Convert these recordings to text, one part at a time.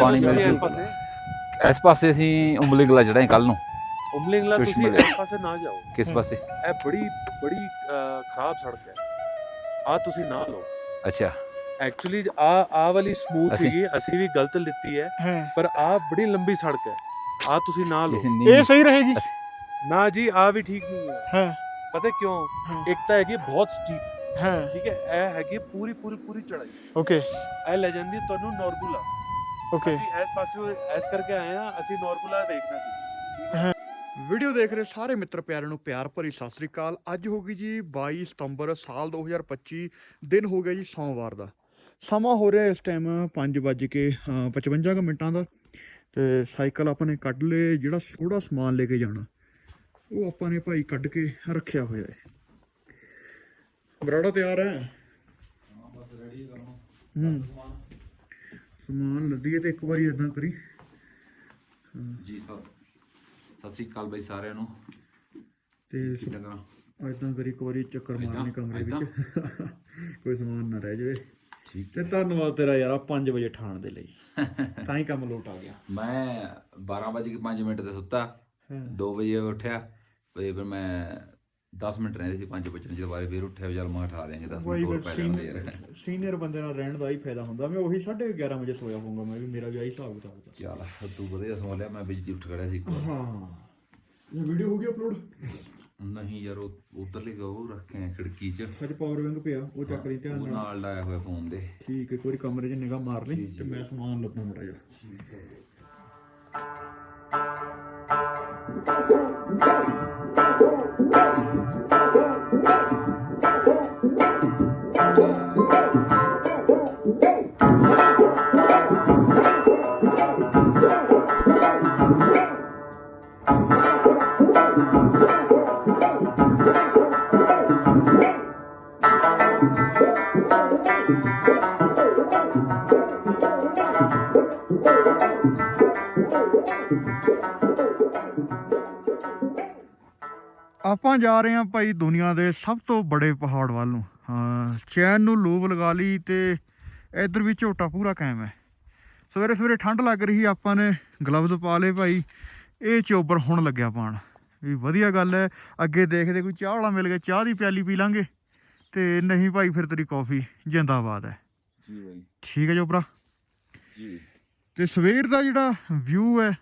ਪਾਣੀ ਮਿਲ ਤੁਸੀਂ ਜੂ। ਇਸ ਪਾਸੇ। ਅਸੀਂ ਉਂਗਲੀ ਗਲਾ ਚੜਾਏ ਕੱਲ ਨੂੰ। ਉਮਲਿੰਗਲਾ ਤੁਸੀਂ ਚਸ਼ਮੇ ਇਸ ਪਾਸੇ ਨਾ ਜਾਓ। ਕਿਸ ਪਾਸੇ? ਇਹ ਬੜੀ ਬੜੀ ਖਰਾਬ ਸੜਕ ਹੈ। ਆ ਤੁਸੀਂ ਨਾ ਲਓ। ਅੱਛਾ। ਐਕਚੁਅਲੀ ਆ ਆ ਵਾਲੀ ਸਮੂਥ ਅਸੀਂ- ਸੀਗੀ। ਅਸੀਂ ਵੀ ਗਲਤ ਲਿੱਤੀ ਹੈ। ਪਰ ਆ ਬੜੀ ਲੰਬੀ ਸੜਕ ਹੈ। ਆ ਤੁਸੀਂ ਨਾ ਲਓ। ਇਹ ਸਹੀ ਰਹੇਗੀ। ਨਾ ਜੀ ਆ ਵੀ ਠੀਕ ਨਹੀਂ ਹੈ। ਹਾਂ। ਪਤਾ ਕਿਉਂ। ਇੱਕ ਤਾਂ ਹੈਗੀ ਬਹੁਤ ਸਟੀਪ ਹਾਂ। ਠੀਕ ਹੈ? ਇਹ ਹੈਗੀ ਪੂਰੀ ਪੂਰੀ ਪੂਰੀ ਚੜਾਈ ਓਕੇ ਇਹ ਲੈ ਜਾਂਦੀ ਤੁਹਾਨੂੰ ਨੋਰਬੁਲਾ ਓਕੇ ਅਸੀਂ ਇਸ ਪਾਸੇ ਇਸ ਕਰਕੇ ਆਏ ਆ ਅਸੀਂ ਨੋਰਬੁਲਾ ਦੇਖਣਾ ਸੀ ਵੀਡੀਓ ਦੇਖ ਰਹੇ ਸਾਰੇ ਮਿੱਤਰ ਪਿਆਰਿਆਂ ਨੂੰ ਪਿਆਰ ਭਰੀ ਸਤਿ ਸ੍ਰੀ ਅਕਾਲ। ਅੱਜ ਹੋ ਗਈ ਜੀ 22 ਸਤੰਬਰ ਸਾਲ 2025 ਦਿਨ ਹੋ ਗਿਆ ਜੀ ਸੋਮਵਾਰ ਦਾ। ਸਮਾਂ ਹੋ ਰਿਹਾ ਇਸ ਟਾਈਮ 5:55 ਕੁ ਮਿੰਟਾਂ ਦਾ। ਤੇ ਸਾਈਕਲ ਆਪਾਂ ਨੇ ਕੱਢ ਲਏ ਜਿਹੜਾ ਥੋੜਾ ਸਮਾਨ ਲੈ ਕੇ ਜਾਣਾ ਉਹ ਆਪਾਂ ਨੇ ਭਾਈ ਕੱਢ ਕੇ ਰੱਖਿਆ ਹੋਇਆ ਹੈ। ਬਰਾੜਾ ਤਿਆਰ ਹੈ? ਹੂੰ ਸਮਾਨ ਲੱਦੀਏ ਤੇ ਇੱਕ ਵਾਰੀ ਇਦਾਂ ਕਰੀ। ਜੀ ਸਰ ਸਤਿ ਸ੍ਰੀ ਅਕਾਲ ਬਈ ਸਾਰਿਆਂ ਨੂੰ। ਤੇ ਕੀ ਇਦਾਂ ਕਰੀ ਇੱਕ ਵਾਰੀ ਚੱਕਰ? ਮਾਰਨੇ ਕਮਰੇ ਵਿੱਚ। ਕੋਈ ਸਮਾਨ ਨਾ ਰਹਿ ਜਾਵੇ। ਠੀਕ ਤੇ ਧੰਨਵਾਦ ਤੇਰਾ ਯਾਰ 5 ਵਜੇ ਠਾਣ ਦੇ ਲਈ। ਤਾਂ ਹੀ ਕੰਮ ਲੋਟ ਆ ਗਿਆ। ਮੈਂ 12 ਵਜੇ ਕੇ 5 ਮਿੰਟ ਤੇ ਸੁੱਤਾ। ਹਾਂ। 2 ਵਜੇ ਉੱਠਿਆ। ਫਿਰ ਮੈਂ 10 ਮਿੰਟ ਰਹਿੰਦੇ ਸੀ 5 ਵਜੇ ਜਦੋਂ ਬਾਰੇ ਫਿਰ ਉੱਠਿਆ ਚੱਲ ਮੈਂ ਉਠਾ ਦੇਂਗੇ 10 ਕੋਈ ਮਿੰਟ ਹੋਰ ਪੈ ਜਾਂਦੇ ਯਾਰ। ਸੀਨੀਅਰ ਬੰਦੇ ਨਾਲ ਰਹਿਣ ਦਾ ਹੀ ਫਾਇਦਾ ਹੁੰਦਾ। ਮੈਂ ਉਹੀ 11:30 ਵਜੇ ਸੋਇਆ ਹੋਊਗਾ ਮੈਂ ਵੀ ਮੇਰਾ ਵੀ ਆਹੀ ਹਿਸਾਬ ਕਿਤਾਬ ਦਾ ਚੱਲ ਤੂੰ ਵਧੀਆ ਸੌ ਲਿਆ ਮੈਂ ਬਿਜਲੀ ਉੱਠ ਖੜਿਆ ਸੀ। ਹਾਂ। ਇਹ ਵੀਡੀਓ ਹੋ ਗਈ ਅਪਲੋਡ ਨਹੀਂ ਯਾਰ ਉਹ ਉਧਰਲੀ ਉਹ ਰੱਖੇ ਆ ਖਿੜਕੀ 'ਚ। ਅੱਜ ਪਾਵਰ ਬੈਂਕ ਪਿਆ ਉਹ ਚੱਕ ਲਈ ਧਿਆਨ ਨਾਲ। ਨਾਲ ਲਾਇਆ ਹੋਇਆ ਫੋਨ ਦੇ। ਠੀਕ ਹੈ ਵਾਰੀ ਕਮਰੇ 'ਚ ਨਿਗਾਹ ਮਾਰ ਲਈ ਤੇ ਮੈਂ ਸਮਾਨ ਲੱਭਾਂ ਮੜਾ ਜਾ ਆਪਾਂ ਜਾ ਰਹੇ ਹਾਂ ਭਾਈ ਦੁਨੀਆ ਦੇ ਸਭ ਤੋਂ ਬੜੇ ਪਹਾੜ ਵੱਲ ਨੂੰ। ਹਾਂ ਚੈਨ ਨੂੰ ਲੂਬ ਲਗਾ ਲਈ ਤੇ ਇਧਰ ਵੀ ਝੋਟਾ ਪੂਰਾ ਕਾਇਮ ਹੈ। ਸਵੇਰੇ ਸਵੇਰੇ ਠੰਡ ਲੱਗ ਰਹੀ ਆਪਾਂ ਨੇ ਗਲਵਜ਼ ਪਾ ਲਏ ਭਾਈ। ਇਹ ਚੋਬਰ ਹੁਣ ਲੱਗਿਆ ਪਾਣ। ਵੀ ਵਧੀਆ ਗੱਲ ਹੈ ਅੱਗੇ ਦੇਖਦੇ ਕੋਈ ਚਾਹ ਵਾਲਾ ਮਿਲ ਗਿਆ ਚਾਹ ਦੀ ਪਿਆਲੀ ਪੀ ਲਾਂਗੇ। ਤੇ ਨਹੀਂ ਭਾਈ ਫਿਰ ਤੇਰੀ ਕਾਫੀ ਜਿੰਦਾਬਾਦ ਹੈ। ਜੀ ਠੀਕ ਹੈ ਚੋਬਰਾ ਜੀ। ਤੇ ਸਵੇਰ ਦਾ ਜਿਹੜਾ ਵਿਊ ਹੈ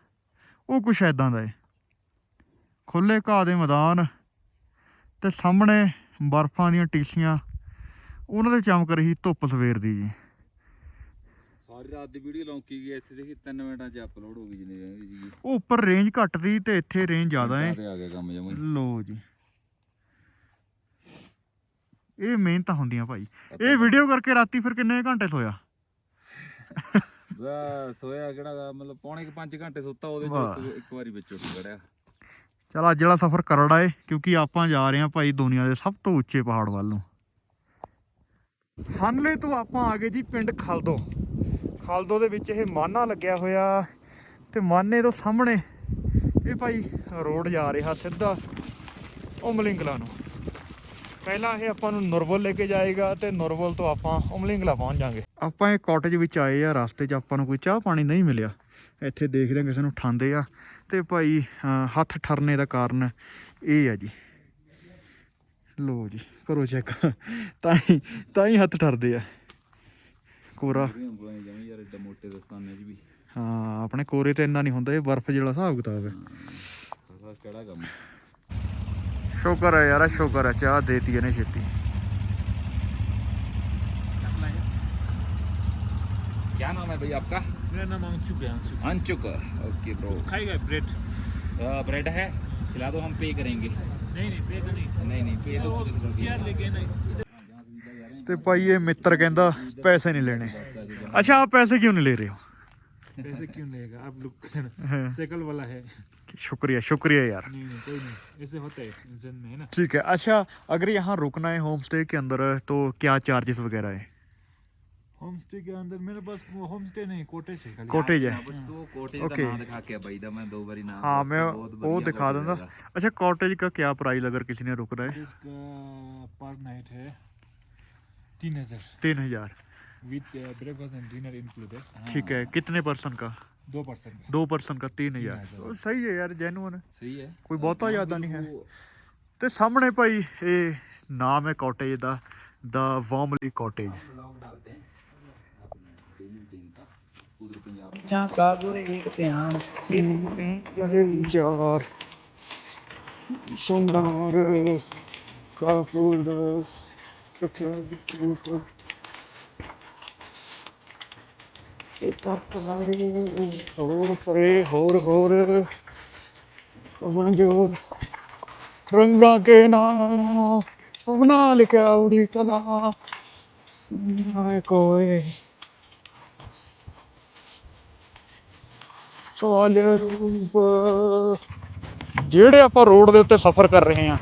ਉਹ ਕੁਛ ਐਦਾਂ ਦਾ ਹੈ। ਖੁੱਲੇ ਘਾਹ ਦੇ ਮੈਦਾਨ ਤੇ ਸਾਹਮਣੇ ਬਰਫ਼ਾਂ ਦੀਆਂ ਟੀਸੀਆਂ ਉਹਨਾਂ ਤੇ ਚਮਕ ਰਹੀ ਧੁੱਪ ਸਵੇਰ ਦੀ ਜੀ। ਸਾਰੀ ਰਾਤ ਦੀ ਵੀਡੀਓ ਲੌਂਕੀ ਗਈ ਇੱਥੇ ਦੇਖੀ 3 ਮਿੰਟਾਂ 'ਚ ਅਪਲੋਡ ਹੋ ਗਈ ਜਿੰਨੀ ਰਹਿੰਦੀ ਸੀਗੀ। ਉਹ ਉੱਪਰ ਰੇਂਜ ਘੱਟ ਦੀ ਤੇ ਇੱਥੇ ਰੇਂਜ ਜ਼ਿਆਦਾ ਹੈ। ਤੇ ਆ ਗਿਆ ਕੰਮ ਜਮਾ ਲੋ ਜੀ। ਇਹ ਮਿਹਨਤਾਂ ਹੁੰਦੀਆਂ ਭਾਈ। ਇਹ ਵੀਡੀਓ ਕਰਕੇ ਰਾਤੀ ਫਿਰ ਕਿੰਨੇ ਘੰਟੇ ਸੋਇਆ? ਸੋਇਆ ਕਿਹੜਾ ਮਤਲਬ ਪੌਣੇ ਕਿ 5 ਘੰਟੇ ਸੁੱਤਾ ਉਹਦੇ। ਚ ਇੱਕ- ਇੱਕ ਵਾਰੀ ਵਿੱਚ ਉੱਠ ਖੜਿਆ। ਚਲ ਅੱਜ ਵਾਲਾ ਸਫ਼ਰ ਕਰੜਾ ਏ, ਕਿਉਂਕਿ ਆਪਾਂ ਜਾ ਰਹੇ ਹਾਂ ਭਾਈ ਦੁਨੀਆ ਦੇ ਸਭ ਤੋਂ ਉੱਚੇ ਪਹਾੜ ਵੱਲ ਨੂੰ। ਹਨਲੇ ਤੋਂ ਆਪਾਂ ਆ ਗਏ ਜੀ ਪਿੰਡ ਖਲਦੋ। ਖਲਦੋ ਦੇ ਵਿੱਚ ਇਹ ਮਾਨਾ ਲੱਗਿਆ ਹੋਇਆ ਤੇ ਮਾਨੇ ਤੋਂ ਸਾਹਮਣੇ ਇਹ ਭਾਈ ਰੋਡ ਜਾ ਰਿਹਾ ਸਿੱਧਾ ਉਮਲਿੰਗਲਾ ਨੂੰ। ਪਹਿਲਾਂ ਇਹ ਆਪਾਂ ਨੂੰ ਨੁਰਬਲ ਲੈ ਕੇ ਜਾਏਗਾ ਤੇ ਨੁਰਬਲ ਤੋਂ ਆਪਾਂ ਉਮਲਿੰਗਲਾ ਪਹੁੰਚ ਜਾਾਂਗੇ। ਆਪਾਂ ਇਹ ਕਾਟੇਜ ਵਿੱਚ ਆਏ ਆ, ਰਸਤੇ 'ਚ ਆਪਾਂ ਨੂੰ ਕੋਈ ਚਾਹ ਪਾਣੀ ਨਹੀਂ ਮਿਲਿਆ। ਇੱਥੇ ਦੇਖਦੇ ਹਾਂ ਕਿਸੇ ਨੂੰ ਠਾਂਦੇ ਆ। ਤੇ ਭਾਈ ਹੱਥ ਠਰਨੇ ਦਾ ਕਾਰਨ ਇਹ ਆ ਜੀ। ਲੋ ਜੀ ਕਰੋ ਚੈੱਕ ਤਾਂ ਹੀ ਤਾਂ ਹੀ ਹੱਥ ਠਰਦੇ ਆ। ਕੋਰਾ। ਹਾਂ ਆਪਣੇ ਕੋਰੇ ਤੇ ਇੰਨਾ ਨਹੀਂ ਹੁੰਦਾ ਇਹ ਬਰਫ਼ ਜਿਹੜਾ ਹਿਸਾਬ ਕਿਤਾਬ ਹੈ। ਖਾਸਾ ਕਿਹੜਾ ਕੰਮ ਸ਼ੁਕਰ ਹੈ ਯਾਰ ਸ਼ੁਕਰ ਹੈ ਚਾਹ ਦੇਤੀ ਇਹਨੇ ਛੇਤੀ। क्या नाम है भाई आपका ਮੇਰਾ ਨਾਮ ਅੰਸ਼ੁਕ ਹੈ ਅੰਸ਼ੁਕ अंशुक ओके ब्रो ਖਾਏਗਾ ਬ੍ਰੈਡ ब्रेड है खिला दो हम पे करेंगे ਨਹੀਂ ਨਹੀਂ ਬ੍ਰੈਡ ਨਹੀਂ नहीं नहीं पे तो ਚੇਅਰ ਲੈ ਕੇ ਨਹੀਂ ਤੇ ਭਾਈ ਇਹ ਮਿੱਤਰ ਕਹਿੰਦਾ ਪੈਸੇ ਨਹੀਂ ਲੈਣੇ ਅੱਛਾ ਆਪ ਪੈਸੇ ਕਿਉਂ ਨਹੀਂ ਲੈ ਰਹੇ ਹੋ पैसे क्यों लेगा आप लोग साइकिल वाला है शुक्रिया शुक्रिया यार नहीं नहीं कोई नहीं ऐसे होता है इंसान में है ना ठीक है अच्छा अगर यहाँ रुकना है होम स्टे के अंदर तो क्या चार्जेस वगैरह है होम स्टे के अंदर मेरे पास होम स्टे नहीं कोटेज है खाली ਕੋਟੇਜ ਹੈ ਕੁਝ ਤੂੰ ਕੋਟੇ Okay. ਦਾ ਨਾਮ ਦਿਖਾ ਕੇ ਬਾਈ ਦਾ ਮੈਂ ਦੋ ਵਾਰੀ ਨਾਮ हाँ ਦੱਸਤਾ, मैं ਬਹੁਤ वो ਵਧੀਆ दिखा cottage दूंगा ਹੈਗਾ। अच्छा कॉटेज का क्या प्राइस अगर किसी ने रुकना है इसका पर नाइट है तीन हजार तीन हजार with uh, breakfast and dinner included. ठीक है कितने पर्सन का दो पर्सन दो पर्सन का तीन हजार हजार। ਉਹ ਸਹੀ ਹੈ ਯਾਰ ਜੈਨੂਨ सही है ਕੋਈ ਬਹੁਤਾ ਜ਼ਿਆਦਾ ਨਹੀਂ ਹੈ ਤੇ ਸਾਹਮਣੇ ਭਾਈ ਇਹ ਨਾਮ ਹੈ ਕਾਟੇਜ ਦਾ ਦਾ ਵਾਰਮਲੀ ਕਾਟੇਜ ਯਾਰ ਸੁੰਦਰ ਕਾਪੂਰ ਕਿੱਥੇ ਕਿੱਥੇ ਇਹ ਤਾਂ ਹੋਰ ਫਰੇ ਹੋਰ ਹੋਰ। ਅਮਨ ਰੰਗਾਂ ਕੇ ਨਾਮ ਬਣਾ ਲਿਖਿਆ ਉੜੀ ਕਲਾ। ਨਾ ਕੋਈ ਸਵਾਲ ਰੂਪ। ਜਿਹੜੇ ਆਪਾਂ ਰੋਡ ਦੇ ਉੱਤੇ ਸਫ਼ਰ ਕਰ ਰਹੇ ਹਾਂ,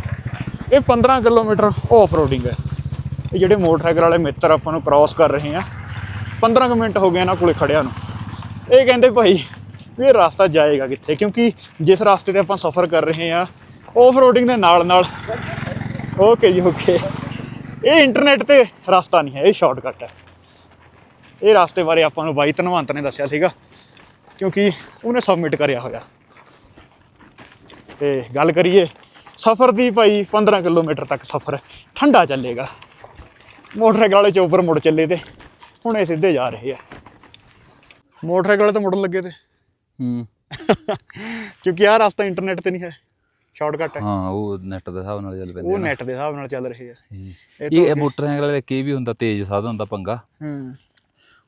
ਇਹ 15 ਕਿਲੋਮੀਟਰ ਆਫ ਰੋਡਿੰਗ ਹੈ। ਇਹ ਜਿਹੜੇ ਮੋਟਰਸਾਈਕਲ ਵਾਲੇ ਮਿੱਤਰ ਆਪਾਂ ਨੂੰ ਕ੍ਰਾਸ ਕਰ ਰਹੇ ਆ 15 ਕੁ ਮਿੰਟ ਹੋ ਗਏ ਇਹਨਾਂ ਕੋਲੇ ਖੜਿਆ ਨੂੰ। ਇਹ ਕਹਿੰਦੇ ਭਾਈ ਵੀ ਇਹ ਰਸਤਾ ਜਾਏਗਾ ਕਿੱਥੇ? ਕਿਉਂਕਿ ਜਿਸ ਰਸਤੇ ਤੇ ਆਪਾਂ ਸਫ਼ਰ ਕਰ ਰਹੇ ਆ ਆਫ ਰੋਡਿੰਗ ਦੇ ਨਾਲ ਨਾਲ ਓਕੇ ਜੀ ਓਕੇ ਇਹ ਇੰਟਰਨੈਟ ਤੇ ਰਸਤਾ ਨਹੀਂ ਹੈ, ਇਹ ਸ਼ਾਰਟਕਟ ਹੈ। ਇਹ ਰਸਤੇ ਬਾਰੇ ਆਪਾਂ ਨੂੰ ਬਾਈ ਧਨਵੰਤ ਨੇ ਦੱਸਿਆ ਸੀਗਾ। ਕਿਉਂਕਿ ਉਹਨੇ ਸਬਮਿਟ ਕਰਿਆ ਹੋਇਆ। ਤੇ ਗੱਲ ਕਰੀਏ ਸਫ਼ਰ ਦੀ ਭਾਈ 15 ਕਿਲੋਮੀਟਰ ਤੱਕ ਸਫ਼ਰ ਠੰਡਾ ਚੱਲੇਗਾ। ਮੋਟਰਸਾਈਕਲ ਵਾਲੇ ਚੋਪਰ ਮੁੜ ਚੱਲੇ ਤੇ ਹੁਣ ਇਹ ਸਿੱਧੇ ਜਾ ਰਹੇ ਆ। ਮੋਟਰਸਾਈਕਲ ਵਾਲੇ ਤਾਂ ਮੁੜਨ ਲੱਗੇ ਤੇ। ਹੂੰ। ਕਿਉਂਕਿ ਆਹ ਰਸਤਾ ਇੰਟਰਨੈਟ ਤੇ ਨਹੀਂ ਹੈ ਸ਼ਾਰਟਕਟ ਹੈ। ਹਾਂ ਉਹ ਨੈਟ ਦੇ ਹਿਸਾਬ ਨਾਲ ਚੱਲ ਪੈਂਦੇ ਉਹ। ਨੈਟ ਦੇ ਹਿਸਾਬ ਨਾਲ ਚੱਲ ਰਹੇ ਆ। ਇਹ ਮੋਟਰਸਾਈਕਲ ਵਾਲੇ ਕੀ ਵੀ ਹੁੰਦਾ ਤੇਜ਼ ਸਾਧਨ ਹੁੰਦਾ ਪੰਗਾ। ਹੂੰ।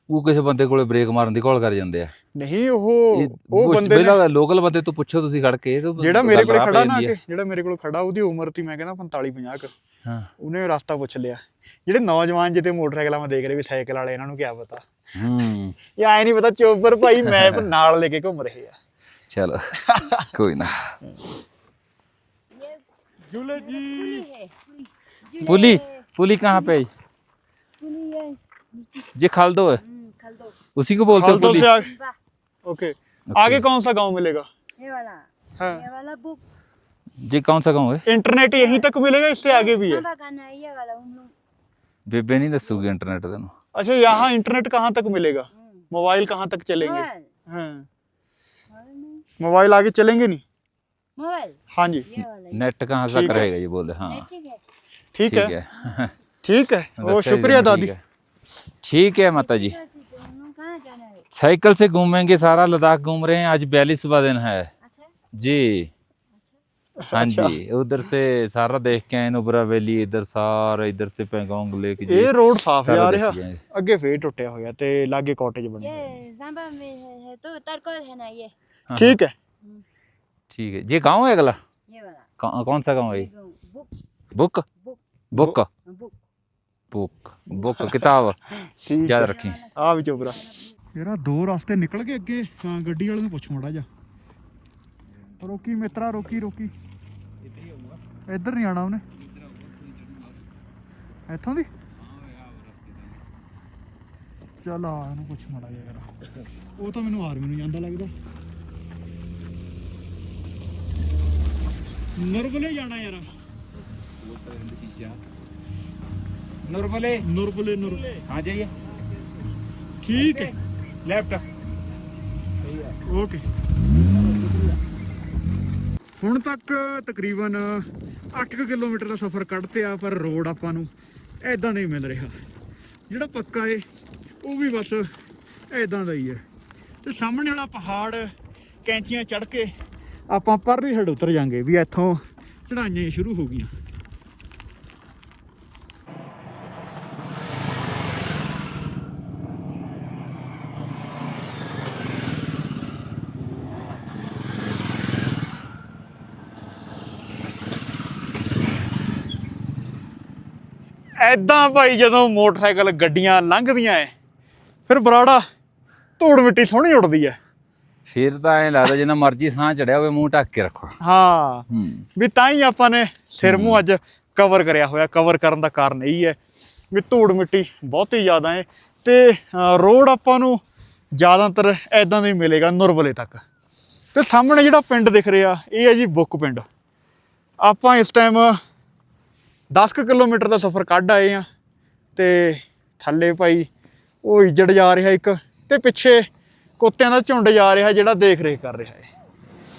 ਉਹ ਕਿਸੇ ਬੰਦੇ ਕੋਲੇ ਬ੍ਰੇਕ ਮਾਰਨ ਦੀ ਘੋਲ ਕਰ ਜਾਂਦੇ ਆ ਨਹੀਂ ਉਹ ਇਹ ਉਹ ਬੰਦੇ ਨੇ ਪਹਿਲਾਂ ਲੋਕਲ ਬੰਦੇ ਤੋਂ ਪੁੱਛੋ ਤੁਸੀਂ ਖੜ ਕੇ ਤੇ ਜਿਹੜਾ ਮੇਰੇ ਗੱਲ ਕੋਲ ਰਾਹ ਖੜਾ ਪੈ ਨਾ ਜਾਂਦੀ ਕਿ ਹੈ। ਜਿਹੜਾ ਮੇਰੇ ਕੋਲ ਖੜਾ ਉਹਦੀ ਉਮਰ ਤੀ ਮੈਂ ਕਹਿੰਦਾ 45 50 ਕ ਹਾਂ ਉਹਨੇ ਰਸਤਾ ਪੁੱਛ ਲਿਆ ਜਿਹੜੇ ਨੌਜਵਾਨ ਜਿੱਤੇ ਮੋਟਰਸਾਈਕਲਾਂ 'ਮੈਂ ਦੇਖ ਰਹੇ ਵੀ ਸਾਈਕਲ ਵਾਲੇ ਇਹਨਾਂ ਨੂੰ ਕੀ ਪਤਾ ਹੂੰ ਇਹ ਆਏ ਨਹੀਂ ਪਤਾ ਚੋਪਰ ਭਾਈ ਮੈਪ ਨਾਲ ਲੈ ਕੇ ਘੁੰਮ ਰਹੇ ਆ ਚਲੋ ਕੋਈ ਨਾ ਜੁਲੇ ਜੀ पुली पुली कहाँ पे है? ये खालदो है उसी को बोलते हो पुली से आगे ओके। आगे कौन सा गाँव मिलेगा? ये वाला। हाँ। ये वाला बुक ये कौन सा गाँव है? इंटरनेट यहीं तक मिलेगा इससे आगे भी है? है ये वाला बेबे नहीं दसूगी इंटरनेट तेन अच्छा यहाँ इंटरनेट कहाँ तक मिलेगा? मोबाइल कहाँ तक चलेंगे? मोबाइल हाँ। आगे चलेंगे नहीं? मोबाइल हाँ जी। ये वाला नेट कहाँ से है। करेगा ये बोले हाँ। ठीक है ठीक है। है। ठीक है। ओ शुक्रिया दादी। ठीक है माता जी साइकिल से घूमेंगे सारा लद्दाख घूम रहे हैं आज बयालीसवा दिन है अच्छा जी हाँ जी उधर से सारा देख के आए नुब्रा वैली इधर सारा इधर से पैंगोंग लेक जी ਇਹ ਰੋਡ ਸਾਫ਼ ਹੈ ਸਾਰਾ ਆ ਰਿਹਾ ਦੇਖ ਕੇ ਆਏ। ਅੱਗੇ ਫੇਰ ਟੁੱਟਿਆ ਹੋਇਆ ਤੇ ਲਾਗੇ ਕਾਟੇਜ ਬਣੇ ਹੋਏ ये जाम्बा में है, है तो तरकोल है ना ये हाँ, ਠੀਕ ਹੈ ठीक है ये गाँव है अगला ये वाला कौ- कौन सा गाँव है ये? Book book book book book book book किताब ਠੀਕ याद ਹੈ रखी ਆ ਵੀ ਚੋਬਰਾ ਜਿਹੜਾ ਦੋ ਰਸਤੇ ਨਿਕਲ ਕੇ ਅੱਗੇ ਹਾਂ ਗੱਡੀ ਵਾਲੇ ਨੂੰ ਪੁੱਛ ਮੜਾ ਜਾ ਰੋਕੀ ਮਿੱਤਰਾ ਰੋਕੀ ਰੋਕੀ। ਇੱਧਰ ਹੀ ਆਊਗਾ ਨਹੀਂ ਆਣਾ ਉਹਨੇ? ਇੱਥੋਂ ਦੀ? ਚੱਲ ਆ ਇਹਨੂੰ ਪੁੱਛ ਮੜਾ ਜਾ ਯਾਰ ਉਹ ਤਾਂ ਮੈਨੂੰ ਆਰਮੀ ਨੂੰ ਜਾਂਦਾ ਲੱਗਦਾ। ਨਰਬਲੇ ਜਾਣਾ ਯਾਰ। ਨਰਬਲੇ। ਨਰਬਲੇ ਨਰਬਲੇ। ਆ ਜਾਈਏ। ਠੀਕ ਹੈ। ਲੈਫਟ। ਸਹੀ ਹੈ ਓਕੇ। ਹੁਣ ਤੱਕ ਤਕਰੀਬਨ 8 ਕਿਲੋਮੀਟਰ ਦਾ ਸਫ਼ਰ ਕੱਢਤੇ ਆ, ਪਰ ਰੋਡ ਆਪਾਂ ਨੂੰ ਐਦਾਂ ਨਹੀਂ ਮਿਲ ਰਿਹਾ। ਜਿਹੜਾ ਪੱਕਾ ਏ, ਉਹ ਵੀ ਬਸ ਐਦਾਂ ਦਾ ਹੀ ਹੈ ਤੇ ਸਾਹਮਣੇ ਵਾਲਾ ਪਹਾੜ, ਕੈਂਚੀਆਂ ਚੜ ਕੇ ਆਪਾਂ ਪਰਲੀ ਹੇਠ ਉਤਰ ਜਾਾਂਗੇ ਵੀ ਇੱਥੋਂ ਚੜਾਈਆਂ ਸ਼ੁਰੂ ਹੋ ਗਈਆਂ। ਐਦਾਂ ਭਾਈ ਜਦੋਂ ਮੋਟਰਸਾਈਕਲ ਗੱਡੀਆਂ ਲੰਘਦੀਆਂ ਐ ਫਿਰ ਬਰਾੜਾ ਧੂੜ ਮਿੱਟੀ ਸੋਹਣੀ ਉੱਡਦੀ ਐ। ਫਿਰ ਤਾਂ ਐਂ ਲੱਗਦਾ ਜਿੰਨਾ ਮਰਜ਼ੀ ਸਾਹ ਚੜਿਆ ਹੋਵੇ ਮੂੰਹ ਢੱਕ ਕੇ ਰੱਖੋ। ਹਾਂ ਹੂੰ। ਵੀ ਤਾਂ ਹੀ ਆਪਾਂ ਨੇ ਸਿਰ ਮੂੰਹ ਅੱਜ ਕਵਰ ਕਰਿਆ ਹੋਇਆ ਕਵਰ ਕਰਨ ਦਾ ਕਾਰਨ ਇਹੀ ਹੈ ਵੀ ਧੂੜ ਮਿੱਟੀ ਬਹੁਤੀ ਜ਼ਿਆਦਾ ਹੈ ਤੇ ਰੋਡ ਆਪਾਂ ਨੂੰ ਜ਼ਿਆਦਾਤਰ ਐਦਾਂ ਦਾ ਹੀ ਮਿਲੇਗਾ ਨੁਰਬਲੇ ਤੱਕ। ਤੇ ਸਾਹਮਣੇ ਜਿਹੜਾ ਪਿੰਡ ਦਿਖ ਰਿਹਾ ਇਹ ਹੈ ਜੀ ਬੁੱਕ ਪਿੰਡ। ਆਪਾਂ ਇਸ ਟਾਈਮ 10 ਕੁ ਕਿਲੋਮੀਟਰ ਦਾ ਸਫ਼ਰ ਕੱਢ ਆਏ ਆ ਤੇ ਥੱਲੇ ਭਾਈ ਉਹ ਇੱਜੜ ਜਾ ਰਿਹਾ ਇੱਕ ਤੇ ਪਿੱਛੇ ਕੁੱਤਿਆਂ ਦਾ ਝੁੰਡ ਜਾ ਰਿਹਾ ਜਿਹੜਾ ਦੇਖ ਰੇਖ ਕਰ ਰਿਹਾ ਹੈ।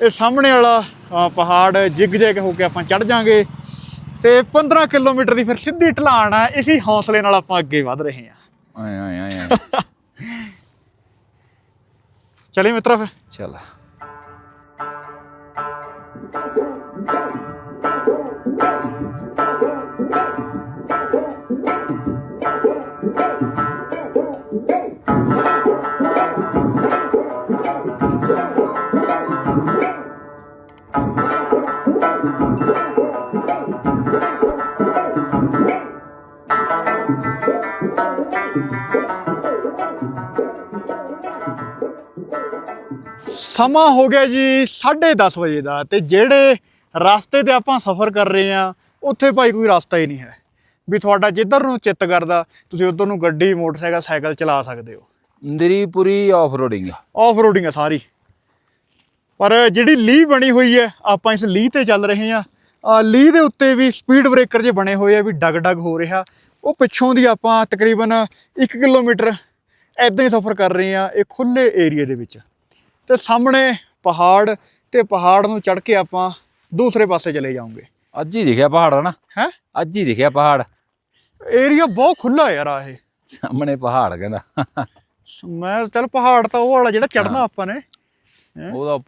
ਇਹ ਸਾਹਮਣੇ ਵਾਲਾ ਪਹਾੜ ਜਿਗ ਜੈਗ ਹੋ ਕੇ ਆਪਾਂ ਚੜ ਜਾਾਂਗੇ ਤੇ 15 ਕਿਲੋਮੀਟਰ ਦੀ ਫਿਰ ਸਿੱਧੀ ਢਲਾਣ ਆ ਇਸੇ ਹੌਸਲੇ ਨਾਲ ਆਪਾਂ ਅੱਗੇ ਵਧ ਰਹੇ ਹਾਂ। ਆਏ ਆਏ ਆਏ ਆਏ। ਚਲੇ ਮਿੱਤਰਾ ਫਿਰ। ਚੱਲ। ਸਮਾਂ ਹੋ ਗਿਆ ਜੀ 10:30 ਵਜੇ ਦਾ ਤੇ ਜਿਹੜੇ ਰਸਤੇ ਤੇ ਆਪਾਂ ਸਫ਼ਰ ਕਰ ਰਹੇ ਆ ਉੱਥੇ ਭਾਈ ਕੋਈ ਰਸਤਾ ਹੀ ਨਹੀਂ ਹੈ। ਵੀ ਤੁਹਾਡਾ ਜਿੱਧਰ ਨੂੰ ਚਿੱਤ ਕਰਦਾ ਤੁਸੀਂ ਉਧਰ ਨੂੰ ਗੱਡੀ ਮੋਟਰਸਾਈਕਲ ਸਾਈਕਲ ਚਲਾ ਸਕਦੇ ਹੋ। ਮੇਰੀ ਪੂਰੀ ਆਫ ਰੋਡਿੰਗ ਆ ਆਫ ਰੋਡਿੰਗ ਹੈ ਸਾਰੀ। ਪਰ ਜਿਹੜੀ ਲੀਹ ਬਣੀ ਹੋਈ ਹੈ ਆਪਾਂ ਇਸ ਲੀਹ ਤੇ ਚੱਲ ਰਹੇ ਆ ਆ ਲੀਹ ਦੇ ਉੱਤੇ ਵੀ ਸਪੀਡ ਬ੍ਰੇਕਰ ਜੇ ਬਣੇ ਹੋਏ ਆ ਵੀ ਡਗ ਡਗ ਹੋ ਰਿਹਾ। ਉਹ ਪਿੱਛੋਂ ਦੀ ਆਪਾਂ ਤਕਰੀਬਨ 1 ਕਿਲੋਮੀਟਰ ਐਦਾਂ ਹੀ ਸਫ਼ਰ ਕਰ ਰਹੇ ਆ ਇਹ ਖੁੱਲੇ ਏਰੀਏ ਦੇ ਵਿੱਚ। ਤੇ ਸਾਹਮਣੇ ਪਹਾੜ ਤੇ ਪਹਾੜ ਨੂੰ ਚੜ੍ਹ ਕੇ ਆਪਾਂ ਦੂਸਰੇ ਪਾਸੇ ਚਲੇ ਜਾਵਾਂਗੇ। ਅੱਜ ਹੀ ਦਿਖਿਆ ਪਹਾੜ ਹਨਾ? ਹੈ? ਅੱਜ ਹੀ ਦਿਖਿਆ ਪਹਾੜ। ਏਰੀਆ ਬਹੁਤ ਖੁੱਲਾ ਯਾਰ ਆ ਇਹ। ਸਾਹਮਣੇ ਪਹਾੜ ਕਹਿੰਦਾ। ਮੈਂ ਚੱਲ ਪਹਾੜ ਤਾਂ ਉਹ ਵਾਲਾ ਜਿਹੜਾ ਚੜਨਾ ਆਪਾਂ ਨੇ। ਉਹਦਾ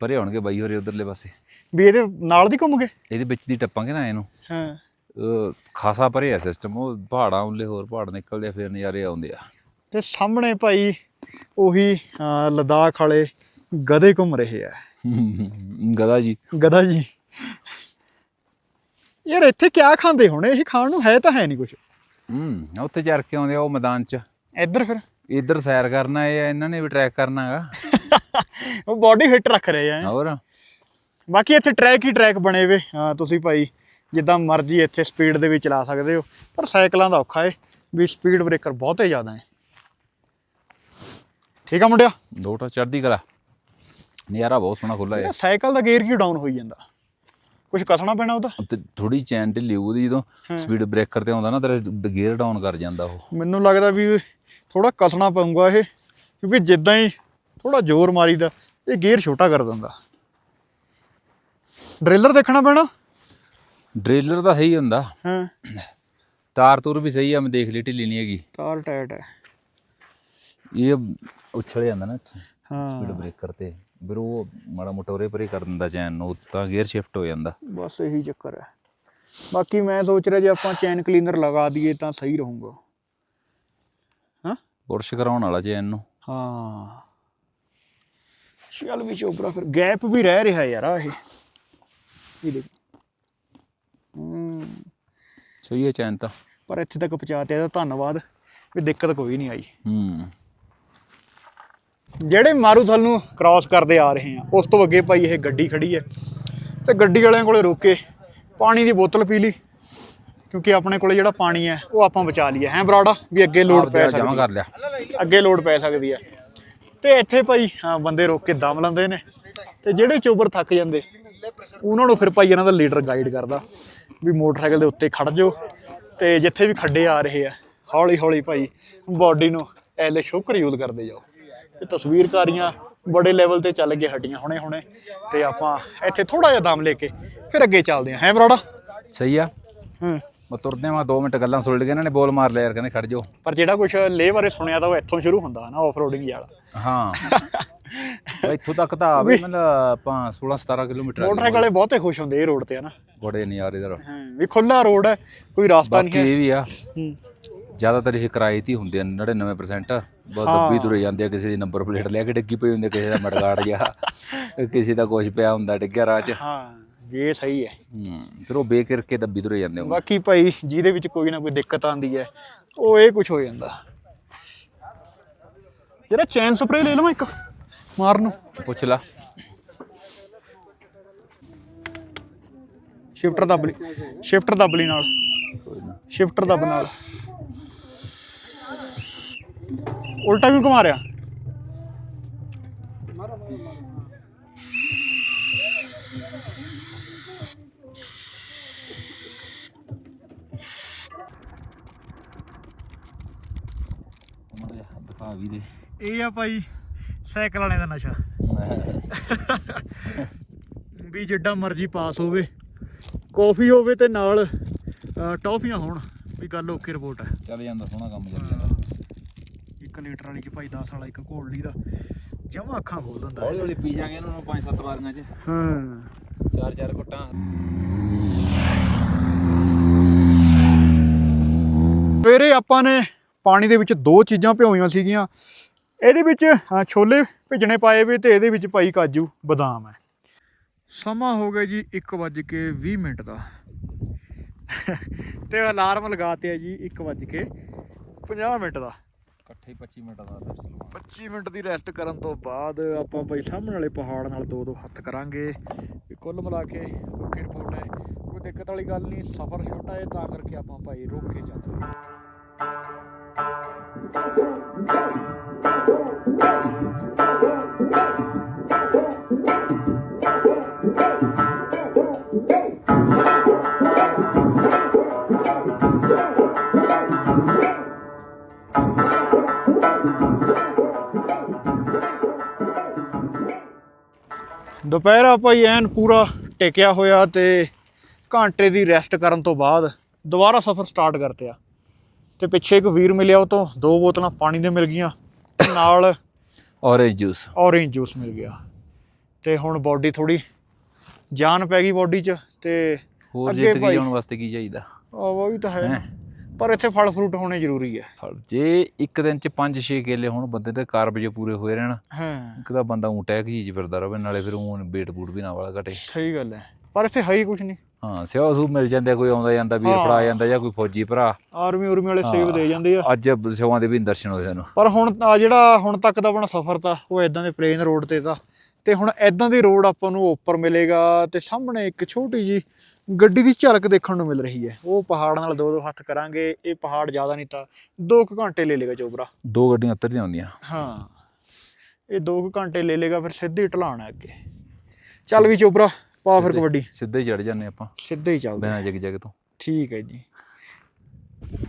ਪਰੇ ਹੋਣਗੇ ਬਾਈ ਹੋਰੇ ਉਧਰਲੇ ਪਾਸੇ। ਵੀ ਇਹਦੇ ਨਾਲ ਦੀ ਘੁੰਮ ਗਏ? ਇਹਦੇ ਵਿੱਚ ਦੀ ਟੱਪਾਂਗੇ ਨਾ ਇਹਨੂੰ। ਹਾਂ। ਖਾਸਾ ਪਰੇ ਆ ਸਿਸਟਮ ਉਹ ਪਹਾੜਾਂ ਉੱਲੇ ਹੋਰ ਪਹਾੜ ਨਿਕਲਦੇ ਫਿਰ ਨਜ਼ਾਰੇ ਆਉਂਦੇ ਆ। ਤੇ ਸਾਹਮਣੇ ਭਾਈ ਉਹੀ ਲਦਾਖ ਵਾਲੇ ਗਧੇ ਘੁੰਮ ਰਹੇ ਆ ਗਦਾ ਜੀ ਗਧਾ ਜੀ ਯਾਰ ਇੱਥੇ ਕਿਆ ਖਾਂਦੇ ਹੋਣੇ ਇਹ ਖਾਣ ਨੂੰ ਹੈ ਤਾਂ ਹੈ ਨਹੀਂ ਕੁਝ ਹੂੰ ਉੱਥੇ ਚੜ ਕੇ ਆਉਂਦੇ ਆ ਉਹ ਮੈਦਾਨ 'ਚ ਇੱਧਰ ਫਿਰ ਇੱਧਰ ਸੈਰ ਕਰਨਾ ਇਹ ਇਹਨਾਂ ਨੇ ਵੀ ਟਰੈਕ ਕਰਨਾ ਹੈਗਾ ਉਹ ਬਾਡੀ ਫਿੱਟ ਰੱਖ ਰਹੇ ਆ ਹੋਰ ਬਾਕੀ ਇੱਥੇ ਟਰੈਕ ਹੀ ਟਰੈਕ ਬਣੇ ਵੇ ਹਾਂ ਤੁਸੀਂ ਭਾਈ ਜਿੱਦਾਂ ਮਰਜ਼ੀ ਇੱਥੇ ਸਪੀਡ ਦੇ ਵਿੱਚ ਚਲਾ ਸਕਦੇ ਹੋ ਪਰ ਸਾਈਕਲਾਂ ਦਾ ਔਖਾ ਏ ਵੀ ਸਪੀਡ ਬ੍ਰੇਕਰ ਬਹੁਤੇ ਜ਼ਿਆਦਾ ਹੈ ਠੀਕ ਆ ਮੁੰਡਿਆ ਲੋਟਾ ਚੜਦੀ ਕਲਾ ਨਜ਼ਾਰਾ ਬਹੁਤ ਸੋਹਣਾ ਖੁੱਲਾ ਹੈ। ਸਾਈਕਲ ਦਾ ਗੇਅਰ ਕੀ ਡਾਊਨ ਹੋਈ ਜਾਂਦਾ? ਕੁਝ ਕਸਣਾ ਪੈਣਾ ਉਹਦਾ? ਤੇ ਥੋੜੀ ਚੈਨ ਢਿੱਲੀ ਉਹਦੀ ਜਦੋਂ ਸਪੀਡ ਬ੍ਰੇਕਰ ਤੇ ਆਉਂਦਾ ਨਾ ਤੇਰਾ ਗੇਅਰ ਡਾਊਨ ਕਰ ਜਾਂਦਾ ਉਹ। ਮੈਨੂੰ ਲੱਗਦਾ ਵੀ ਥੋੜਾ ਕਸਣਾ ਪਊਗਾ ਇਹ ਕਿਉਂਕਿ ਜਿੱਦਾਂ ਹੀ ਥੋੜਾ ਜ਼ੋਰ ਮਾਰੀਦਾ ਇਹ ਗੇਅਰ ਛੋਟਾ ਕਰ ਦਿੰਦਾ। ਡ੍ਰਿਲਰ ਦੇਖਣਾ ਪੈਣਾ? ਡ੍ਰੇਲਰ ਤਾਂ ਸਹੀ ਹੁੰਦਾ। ਹਾਂ। ਤਾਰ ਤੂਰ ਵੀ ਸਹੀ ਆ ਮੈਂ ਦੇਖ ਲਈ ਢਿੱਲੀ ਨਹੀਂ ਹੈਗੀ। ਤਾਰ ਟਾਇਟ ਹੈ। ਇਹ ਉਛਲ ਜਾਂਦਾ ਨਾ ਸਪੀਡ ਹਾਂ। ਬ੍ਰੇਕਰ ਤੇ। ਫਿਰ ਉਹ ਮਾੜਾ ਮੋਟਾ ਉਰੇ ਪਰੇ ਕਰ ਦਿੰਦਾ ਚੈਨ ਨੂੰ ਤਾਂ ਗੇਅਰ ਸ਼ਿਫਟ ਹੋ ਜਾਂਦਾ। ਬਸ ਇਹੀ ਚੱਕਰ ਹੈ। ਬਾਕੀ ਮੈਂ ਸੋਚ ਰਿਹਾ ਜੇ ਆਪਾਂ ਚੈਨ ਕਲੀਨਰ ਲਗਾ ਦਈਏ ਤਾਂ ਸਹੀ ਰਹੂਗਾ। ਹਾਂ? ਪੁਰਸ਼ ਕਰਾਉਣ ਵਾਲਾ ਚੈਨ ਨੂੰ। ਹਾਂ। ਚੱਲ ਵੀ ਚੋਪਰਾ ਫਿਰ ਗੈਪ ਵੀ ਰਹਿ ਰਿਹਾ ਯਾਰ ਆ ਇਹ। ਇਹ ਦੇਖ। ਹੂੰ। ਸਹੀ ਹੈ ਚੈਨ ਤਾਂ। ਪਰ ਇੱਥੇ ਤੱਕ ਪਹੁੰਚਾਤੇ ਇਹਦਾ ਧੰਨਵਾਦ ਵੀ ਦਿੱਕਤ ਕੋਈ ਨਹੀਂ ਆਈ। ਹੂੰ। ਜਿਹੜੇ ਮਾਰੂਥਲ ਨੂੰ ਕ੍ਰਾਸ ਕਰਦੇ ਆ ਰਹੇ ਆ ਉਸ ਤੋਂ ਅੱਗੇ ਭਾਈ ਇਹ ਗੱਡੀ ਖੜੀ ਹੈ। ਤੇ ਗੱਡੀ ਵਾਲਿਆਂ ਕੋਲੇ ਰੋਕ ਕੇ ਪਾਣੀ ਦੀ ਬੋਤਲ ਪੀ ਲਈ ਕਿਉਂਕਿ ਆਪਣੇ ਕੋਲੇ ਜਿਹੜਾ ਪਾਣੀ ਹੈ ਉਹ ਆਪਾਂ ਬਚਾ ਲਈਏ। ਹੈ ਬਰਾੜਾ? ਵੀ ਅੱਗੇ ਲੋਡ ਪੈ ਜਮਾ ਸਕਦੀ ਕਰ ਲਿਆ। ਅੱਗੇ ਲੋਡ ਪੈ ਸਕਦੀ ਹੈ। ਤੇ ਇੱਥੇ ਭਾਈ ਹਾਂ, ਬੰਦੇ ਰੋਕ ਕੇ ਦਮ ਲੈਂਦੇ ਨੇ। ਤੇ ਜਿਹੜੇ ਚੋਬਰ ਥੱਕ ਜਾਂਦੇ ਉਹਨਾਂ ਨੂੰ ਫਿਰ ਭਾਈ ਇਹਨਾਂ ਦਾ ਲੀਡਰ ਗਾਈਡ ਕਰਦਾ ਵੀ ਮੋਟਰਸਾਈਕਲ ਦੇ ਉੱਤੇ ਖੜ ਜਾਓ। ਤੇ ਜਿੱਥੇ ਵੀ ਖੱਡੇ ਆ ਰਹੇ ਆ ਹੌਲੀ ਹੌਲੀ ਭਾਈ ਬਾਡੀ ਨੂੰ ਐਲੇ ਸ਼ੋਕਰ ਯੂਜ਼ ਕਰਦੇ ਜਾਓ। ਤੇ ਤਸਵੀਰਕਾਰੀਆਂ ਬੜੇ ਲੈਵਲ ਤੇ ਚੱਲ ਗਏ ਹੱਡੀਆਂ ਹੁਣੇ ਹੁਣੇ ਤੇ ਆਪਾਂ ਇੱਥੇ ਥੋੜਾ ਜਿਹਾ ਦਮ ਲੈ ਕੇ ਫਿਰ ਅੱਗੇ ਚੱਲਦੇ ਹਾਂ। ਹੈ ਬਰਾੜਾ? ਸਹੀ ਆ। ਹੂੰ। ਮੈਂ ਤੁਰਦੇ ਮੈਂ 2 ਮਿੰਟ ਗੱਲਾਂ ਸੁਣ ਲਈਆਂ ਇਹਨਾਂ ਨੇ ਬੋਲ ਮਾਰ ਲਿਆ ਯਾਰ ਕਹਿੰਦੇ ਖੜ ਜਾਓ। ਪਰ ਜਿਹੜਾ ਕੁਝ ਲੇ ਬਾਰੇ ਸੁਣਿਆ ਤਾਂ ਉਹ ਇੱਥੋਂ ਸ਼ੁਰੂ ਹੁੰਦਾ ਨਾ ਆਫ ਰੋਡਿੰਗ ਵਾਲਾ। ਹਾਂ। ਇੱਥੋਂ ਤੱਕ ਤਾਂ ਆਵੇ ਮਤਲਬ ਆਪਾਂ 16 17 ਕਿਲੋਮੀਟਰ ਆ। ਮੋਟਰਸਾਈਕਲ ਵਾਲੇ ਬਹੁਤੇ ਖੁਸ਼ ਹੁੰਦੇ ਇਹ ਰੋਡ ਤੇ ਹਨਾ ਬੜੇ ਨਜ਼ਾਰੇ ਦਰ ਵੀ ਖੁੱਲਾ ਰੋਡ ਹੈ ਕੋਈ ਰਸਤਾ ਨਹੀਂ ਬਾਕੀ ਹੈ। ਇਹ ਵੀ ਆ ਹੂੰ। ਜ਼ਿਆਦਾਤਰ ਇਹ ਕਿਰਾਏ ਤੇ ਹੁੰਦੇ ਆ 99% ਬਹੁਤ ਦੱਬੀ ਤੁਰੇ ਜਾਂਦੇ ਆ ਕਿਸੇ ਦੀ ਨੰਬਰ ਪਲੇਟ ਲੈ ਕੇ ਡਿੱਗੀ ਪਈ ਹੁੰਦੀ ਕਿਸੇ ਦਾ ਮੜਗਾੜ ਗਿਆ ਕਿਸੇ ਦਾ ਕੁਝ ਪਿਆ ਹੁੰਦਾ ਡਿੱਗਿਆ ਰਾਹ 'ਚ। ਹਾਂ ਇਹ ਸਹੀ ਹੈ। ਹੂੰ ਫਿਰ ਉਹ ਬੇਕਿਰ ਕੇ ਦੱਬੀ ਤੁਰੇ ਜਾਂਦੇ ਹੋਣਗੇ। ਬਾਕੀ ਭਾਈ ਜਿਹਦੇ ਵਿੱਚ ਕੋਈ ਨਾ ਕੋਈ ਦਿੱਕਤ ਆਂਦੀ ਹੈ ਉਹ ਇਹ ਕੁਝ ਹੋ ਜਾਂਦਾ। ਜਿਹੜਾ ਚੈਨ ਸਪਰੇ ਲੈ ਲਵਾਂ ਇੱਕ ਮਾਰਨ। ਨੂੰ ਪੁੱਛ ਲਾ। ਸ਼ਿਫਟਰ ਦੱਬ ਲਈ ਸ਼ਿਫਟਰ ਦੱਬ ਲਈ ਨਾਲ। ਕੋਈ ਨਾ। ਸ਼ਿਫਟਰ ਦੱਬ ਨਾਲ। ਉਲਟਾ ਕਿਉਂ ਘੁਮਾ ਰਿਹਾ? ਵੀ ਦੇ ਇਹ ਆ ਭਾਈ ਸਾਈਕਲ ਵਾਲਿਆਂ ਦਾ ਨਸ਼ਾ। ਵੀ ਜਿੱਡਾ ਮਰਜ਼ੀ ਪਾਸ ਹੋਵੇ ਕਾਫੀ ਹੋਵੇ ਤੇ ਨਾਲ ਅ, ਟੌਫੀਆਂ ਹੋਣ ਵੀ ਗੱਲ ਓਕੇ ਰਿਪੋਰਟ ਹੈ। ਚੱਲ ਜਾਂਦਾ ਸੋਹਣਾ ਕੰਮ ਚੱਲ ਜਾਂਦਾ। ਇੱਕ ਲੀਟਰ ਵਾਲੀ ਚ ਭਾਈ 10 ਵਾਲਾ ਇੱਕ ਘੋਲ ਲਈ ਦਾ। ਜਮਾ ਅੱਖਾਂ ਖੋਲ ਦਿੰਦਾ ਹੌਲੀ ਹੌਲੀ ਪੀ ਜਾਗੇ ਇਹਨਾਂ ਨੂੰ ਪੰਜ ਸੱਤ ਵਾਰੀਆਂ ਚ। ਹਾਂ। ਚਾਰ ਚਾਰ ਘੁੱਟਾਂ। ਸਵੇਰੇ ਆਪਾਂ ਨੇ ਪਾਣੀ ਦੇ ਵਿੱਚ ਦੋ ਚੀਜ਼ਾਂ ਭਿਓਈਆਂ ਸੀਗੀਆਂ। ਇਹਦੇ ਵਿੱਚ ਛੋਲੇ ਭਿੱਜਣੇ ਪਾਏ ਵੇ ਤੇ ਇਹਦੇ ਵਿੱਚ ਭਾਈ ਕਾਜੂ ਬਦਾਮ ਹੈ। ਸਮਾਂ ਹੋ ਗਿਆ ਜੀ 1:20 ਮਿੰਟ ਦਾ। ਤੇ ਅਲਾਰਮ ਲਗਾਤੇ ਆ ਜੀ 1:50 ਮਿੰਟ ਦਾ। ਇਕੱਠੇ 25 ਮਿੰਟ ਦਾ ਰੈਸਟ ਲਵਾਂ 25 ਮਿੰਟ ਦੀ ਰੈਸਟ ਕਰਨ ਤੋਂ ਬਾਅਦ ਆਪਾਂ ਭਾਈ ਸਾਹਮਣੇ ਵਾਲੇ ਪਹਾੜ ਨਾਲ ਦੋ ਦੋ ਹੱਥ ਕਰਾਂਗੇ। ਵੀ ਕੁੱਲ ਮਿਲਾ ਕੇ ਓਕੇ ਰਿਪੋਰਟ ਹੈ। ਕੋਈ ਦਿੱਕਤ ਵਾਲੀ ਗੱਲ ਨਹੀਂ, ਸਫ਼ਰ ਛੋਟਾ ਹੈ, ਤਾਂ ਕਰਕੇ ਆਪਾਂ ਭਾਈ ਰੁਕ ਕੇ ਚੱਲਦੇ ਹਾਂ। ਦੁਪਹਿਰ ਆਪਾਂ ਹੀ ਐਨ ਪੂਰਾ ਟਿਕਿਆ ਹੋਇਆ ਤੇ ਘੰਟੇ ਦੀ ਰੈਸਟ ਕਰਨ ਤੋਂ ਬਾਅਦ ਦੁਬਾਰਾ ਸਫ਼ਰ ਸਟਾਰਟ ਕਰਤੇ ਆ ਤੇ ਪਿੱਛੇ ਇੱਕ ਵੀਰ ਮਿਲਿਆ ਉਹ ਤੋਂ ਦੋ ਬੋਤਲਾਂ ਪਾਣੀ ਦੇ ਮਿਲ ਗਈਆਂ ਨਾਲ ਔਰੇਂਜ ਜੂਸ ਔਰੇਂਜ ਜੂਸ ਮਿਲ ਗਿਆ ਤੇ ਹੁਣ ਬਾਡੀ ਥੋੜੀ ਜਾਨ ਪੈ ਗਈ ਬਾਡੀ 'ਚ ਤੇ ਹੋਰ ਅੱਗੇ ਜ਼ਿੰਦਗੀ ਭਾਈ। ਵਾਸਤੇ ਕੀ ਚਾਹੀਦਾ ਉਹ ਵੀ ਤਾਂ। ਹੈਂ। ਪਰ ਇੱਥੇ ਫਲ ਫਰੂਟ ਹੋਣੇ ਜ਼ਰੂਰੀ ਹੈ ਫਲ ਜੇ ਇੱਕ ਦਿਨ ਚ 5-6 ਕੇਲੇ ਹੁਣ ਬੰਦੇ ਦੇ ਕਾਰਬ ਜੇ ਪੂਰੇ ਹੋਏ ਰਹਿਣ ਹਾਂ। ਇੱਕ ਤਾਂ ਬੰਦਾ ਊਂ ਟੈਕ ਜੀ ਫਿਰਦਾ ਰਵੇ ਨਾਲੇ ਫਿਰ ਊਂ ਵੇਟ ਬੂਟ ਵੀ ਨਾ ਵਾਲਾ ਘਟੇ। ਸਹੀ ਗੱਲ ਹੈ। ਪਰ ਇੱਥੇ ਹੈ ਹੀ ਕੁਝ ਨਹੀਂ। ਹਾਂ ਸਿਓ ਸੂ ਮਿਲ ਜਾਂਦੇ ਕੋਈ ਆਉਂਦਾ ਜਾਂਦਾ ਵੀਰ। ਫੜਾ ਜਾਂਦਾ ਜਾਂ ਕੋਈ ਫੌਜੀ ਭਰਾ। ਆਰਮੀ ਉਰਮੀ ਵਾਲੇ ਸੇਵ ਦੇ ਜਾਂਦੇ ਆ। ਅੱਜ ਸਿਓਆਂ ਦੇ ਵੀ ਦਰਸ਼ਨ ਹੋਏ ਸਾਨੂੰ। ਪਰ ਹੁਣ ਆ ਜਿਹੜਾ ਹੁਣ ਤੱਕ ਦਾ ਆਪਣਾ ਸਫ਼ਰ ਤਾਂ ਉਹ ਇਦਾਂ ਦੇ ਪਲੇਨ ਰੋਡ ਤੇ ਤਾਂ। ਤੇ ਹੁਣ ਇਦਾਂ ਦੀ ਰੋਡ ਆਪਾਂ ਨੂੰ ਉੱਪਰ ਮਿਲੇਗਾ ਤੇ ਸਾਹਮਣੇ ਇੱਕ ਛੋਟੀ ਜੀ ਗੱਡੀ ਦੀ ਝਲਕ ਦੇਖਣ ਨੂੰ ਮਿਲ ਰਹੀ ਹੈ। ਉਹ ਪਹਾੜ ਨਾਲ ਦੋ ਦੋ ਹੱਥ ਕਰਾਂਗੇ ਇਹ ਪਹਾੜ ਜ਼ਿਆਦਾ ਨਹੀਂ ਤਾਂ 2 ਘੰਟੇ ਲੈ ਲੇਗਾ ਚੋਬਰਾ ਦੋ ਗੱਡੀਆਂ ਉੱਤਰ ਆਉਂਦੀਆਂ ਹਾਂ ਇਹ 2 ਘੰਟੇ ਲੈ ਲੇਗਾ ਫਿਰ ਸਿੱਧੀ ਢਲਾਣ ਅੱਗੇ। ਚੱਲ ਵੀ ਚੋਬਰਾ ਪਾ ਫਿਰ ਕਬੱਡੀ। ਸਿੱਧੇ ਚੜ ਜਾਂਦੇ ਆਪਾਂ। ਸਿੱਧੇ ਹੀ ਚੱਲਦੇ ਬਿਨਾਂ ਜਗ ਜਗ ਤੋਂ। ਠੀਕ ਹੈ ਜੀ।